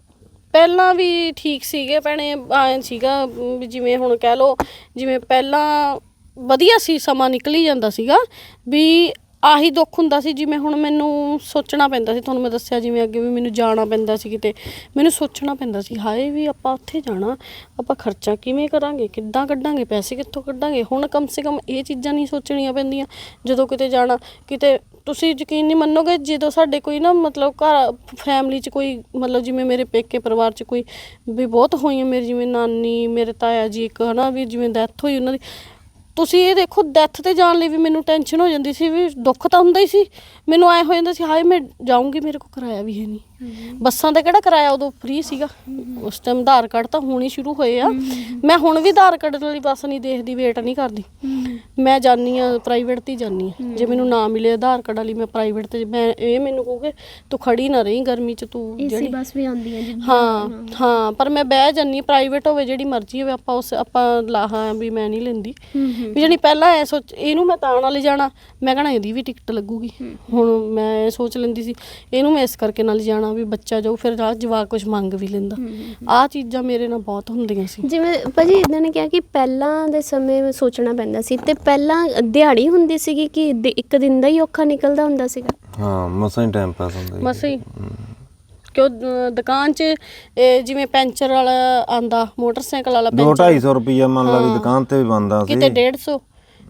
ਪਹਿਲਾਂ ਵੀ ਠੀਕ ਸੀਗੇ ਭੈਣੇ ਐਂ ਸੀਗਾ ਵੀ ਜਿਵੇਂ ਹੁਣ ਕਹਿ ਲੋ ਜਿਵੇਂ ਪਹਿਲਾਂ ਵਧੀਆ ਸੀ ਸਮਾਂ ਨਿਕਲੀ ਜਾਂਦਾ ਸੀਗਾ ਵੀ ਆਹੀ ਦੁੱਖ ਹੁੰਦਾ ਸੀ ਜਿਵੇਂ ਹੁਣ ਮੈਨੂੰ ਸੋਚਣਾ ਪੈਂਦਾ ਸੀ, ਤੁਹਾਨੂੰ ਮੈਂ ਦੱਸਿਆ ਜਿਵੇਂ ਅੱਗੇ ਵੀ ਮੈਨੂੰ ਜਾਣਾ ਪੈਂਦਾ ਸੀ ਕਿਤੇ, ਮੈਨੂੰ ਸੋਚਣਾ ਪੈਂਦਾ ਸੀ, ਹਾਏ ਵੀ ਆਪਾਂ ਉੱਥੇ ਜਾਣਾ, ਆਪਾਂ ਖਰਚਾ ਕਿਵੇਂ ਕਰਾਂਗੇ, ਕਿੱਦਾਂ ਕੱਢਾਂਗੇ, ਪੈਸੇ ਕਿੱਥੋਂ ਕੱਢਾਂਗੇ, ਹੁਣ ਕਮ ਸੇ ਕਮ ਇਹ ਚੀਜ਼ਾਂ ਨਹੀਂ ਸੋਚਣੀਆਂ ਪੈਂਦੀਆਂ, ਜਦੋਂ ਕਿਤੇ ਜਾਣਾ, ਕਿਤੇ ਤੁਸੀਂ ਯਕੀਨ ਨਹੀਂ ਮੰਨੋਗੇ, ਜਦੋਂ ਸਾਡੇ ਕੋਈ ਨਾ ਮਤਲਬ ਘਰ ਫੈਮਿਲੀ 'ਚ ਕੋਈ ਮਤਲਬ ਜਿਵੇਂ ਮੇਰੇ ਪੇਕੇ ਪਰਿਵਾਰ 'ਚ ਕੋਈ ਵੀ ਬਹੁਤ ਹੋਈਆਂ, ਮੇਰੀ ਜਿਵੇਂ ਨਾਨੀ, ਮੇਰੇ ਤਾਇਆ ਜੀ ਇੱਕ ਹਨਾ, ਵੀ ਜਿਵੇਂ ਡੈਥ ਹੋਈ ਉਹਨਾਂ ਦੀ ਤੁਸੀਂ ਇਹ ਦੇਖੋ ਡੈਥ ਤੇ ਜਾਣ ਲਈ ਵੀ ਮੈਨੂੰ ਟੈਨਸ਼ਨ ਹੋ ਜਾਂਦੀ ਸੀ, ਵੀ ਦੁੱਖ ਤਾਂ ਹੁੰਦਾ ਹੀ ਸੀ। ਮੈਨੂੰ ਐ ਹੋ ਜਾਂਦਾ ਸੀ, ਹਾਏ, ਮੈਂ ਜਾਊਂਗੀ, ਮੇਰੇ ਕੋਲ ਕਿਰਾਇਆ ਵੀ ਹੈ ਨਹੀਂ। ਬੱਸਾਂ ਦਾ ਕਿਹੜਾ ਕਿਰਾਇਆ ਉਦੋਂ ਫ੍ਰੀ ਸੀਗਾ? ਉਸ ਟਾਈਮ ਆਧਾਰ ਕਾਰਡ ਤਾਂ ਹੁਣ ਸ਼ੁਰੂ ਹੋਏ ਆ। ਮੈਂ ਹੁਣ ਵੀ ਆਧਾਰ ਕਾਰਡ ਵਾਲੀ ਬੱਸ ਨਹੀਂ ਦੇਖਦੀ ਵੇਟ ਨਹੀਂ ਕਰਦੀ। ਮੈਂ ਜਾਨੀ ਆ ਪ੍ਰਾਈਵੇਟ ਤੇ ਜਾਨੀ ਆ। ਜੇ ਮੈਨੂੰ ਨਾ ਮਿਲੇ ਆਧਾਰ ਕਾਰਡ ਵਾਲੀ ਮੈਂ ਪ੍ਰਾਈਵੇਟ ਤੇ ਮੈਂ ਇਹ ਮੈਨੂੰ ਕਹੂਗੇ ਤੂੰ ਖੜੀ ਨਾ ਰਹੀਂ ਗਰਮੀ 'ਚ ਤੂੰ ਏਸੀ ਬੱਸ ਵੀ ਆਉਂਦੀ ਹੈ ਜੀ ਹਾਂ ਹਾਂ ਪਰ ਮੈਂ ਬਹਿ ਜੰਨੀ ਪ੍ਰਾਈਵੇਟ ਹੋਵੇ ਜਿਹੜੀ ਮਰਜ਼ੀ ਹੋਵੇ ਆਪਾਂ ਉਸ ਆਪਾਂ ਲਾਹਾਂ ਵੀ ਮੈਂ ਨਹੀਂ ਲੈਂਦੀ। ਵੀ ਜਿਹੜੀ ਪਹਿਲਾਂ ਐ ਸੋਚ ਇਹਨੂੰ ਮੈਂ ਤਾਂ ਨਾਲ ਜਾਣਾ। ਮੈਂ ਕਹਣਾ ਇਹਦੀ ਵੀ ਟਿਕਟ ਲੱਗੂਗੀ। ਹੁਣ ਮੈਂ ਸੋਚ ਲੈਂਦੀ ਸੀ। ਇਹਨੂੰ ਮੈਂ ਇਸ ਕਰਕੇ ਨਾਲ ਜਾਣਾ। ਵੀ ਬੱਚਾ ਜਾਊ ਫਿਰ ਰਾਹ ਜਵਾਕ ਕੁਝ ਮੰਗ ਵੀ ਲੈਂਦਾ। ਆਹ ਚੀਜ਼ਾਂ ਮੇਰੇ ਨਾਲ ਬਹੁਤ ਹੁੰਦੀਆਂ ਸੀ। ਜਿਵੇਂ ਭਾਜੀ ਇਦਾਂ ਨੇ ਕਿਹਾ ਕਿ ਪਹਿਲਾਂ ਦੇ ਸਮੇਂ ਵਿੱਚ ਸੋਚਣਾ ਪੈਂਦਾ ਸੀ ਤੇ ਪਹਿਲਾਂ ਦਿਹਾੜੀ ਹੁੰਦੀ ਸੀਗੀ ਕਿ ਦਿ- ਇੱਕ ਦਿਨ ਦਾ ਹੀ ਔਖਾ ਨਿਕਲਦਾ ਹੁੰਦਾ ਸੀਗਾ? ਹਾਂ ਮਸਾਂ ਹੀ ਟਾਈਮ ਪਾਸ ਹੁੰਦਾ ਜੀ। ਮਸੀ ਕਿਉਂ ਅਹ, ਦੁਕਾਨ 'ਚ ਇਹ ਜਿਵੇਂ ਪੈਂਚਰ ਵਾਲਾ ਆਂਦਾ ਮੋਟਰਸਾਈਕਲ ਵਾਲਾ ਦੋ ਪੈਂਚਰ। 250 ਰੁਪਈਆ ਮੰਨ ਲਾ ਵੀ ਦੁਕਾਨ ਤੇ ਵੀ ਬੰਦਾ ਸੀ। ਕਿਤੇ 150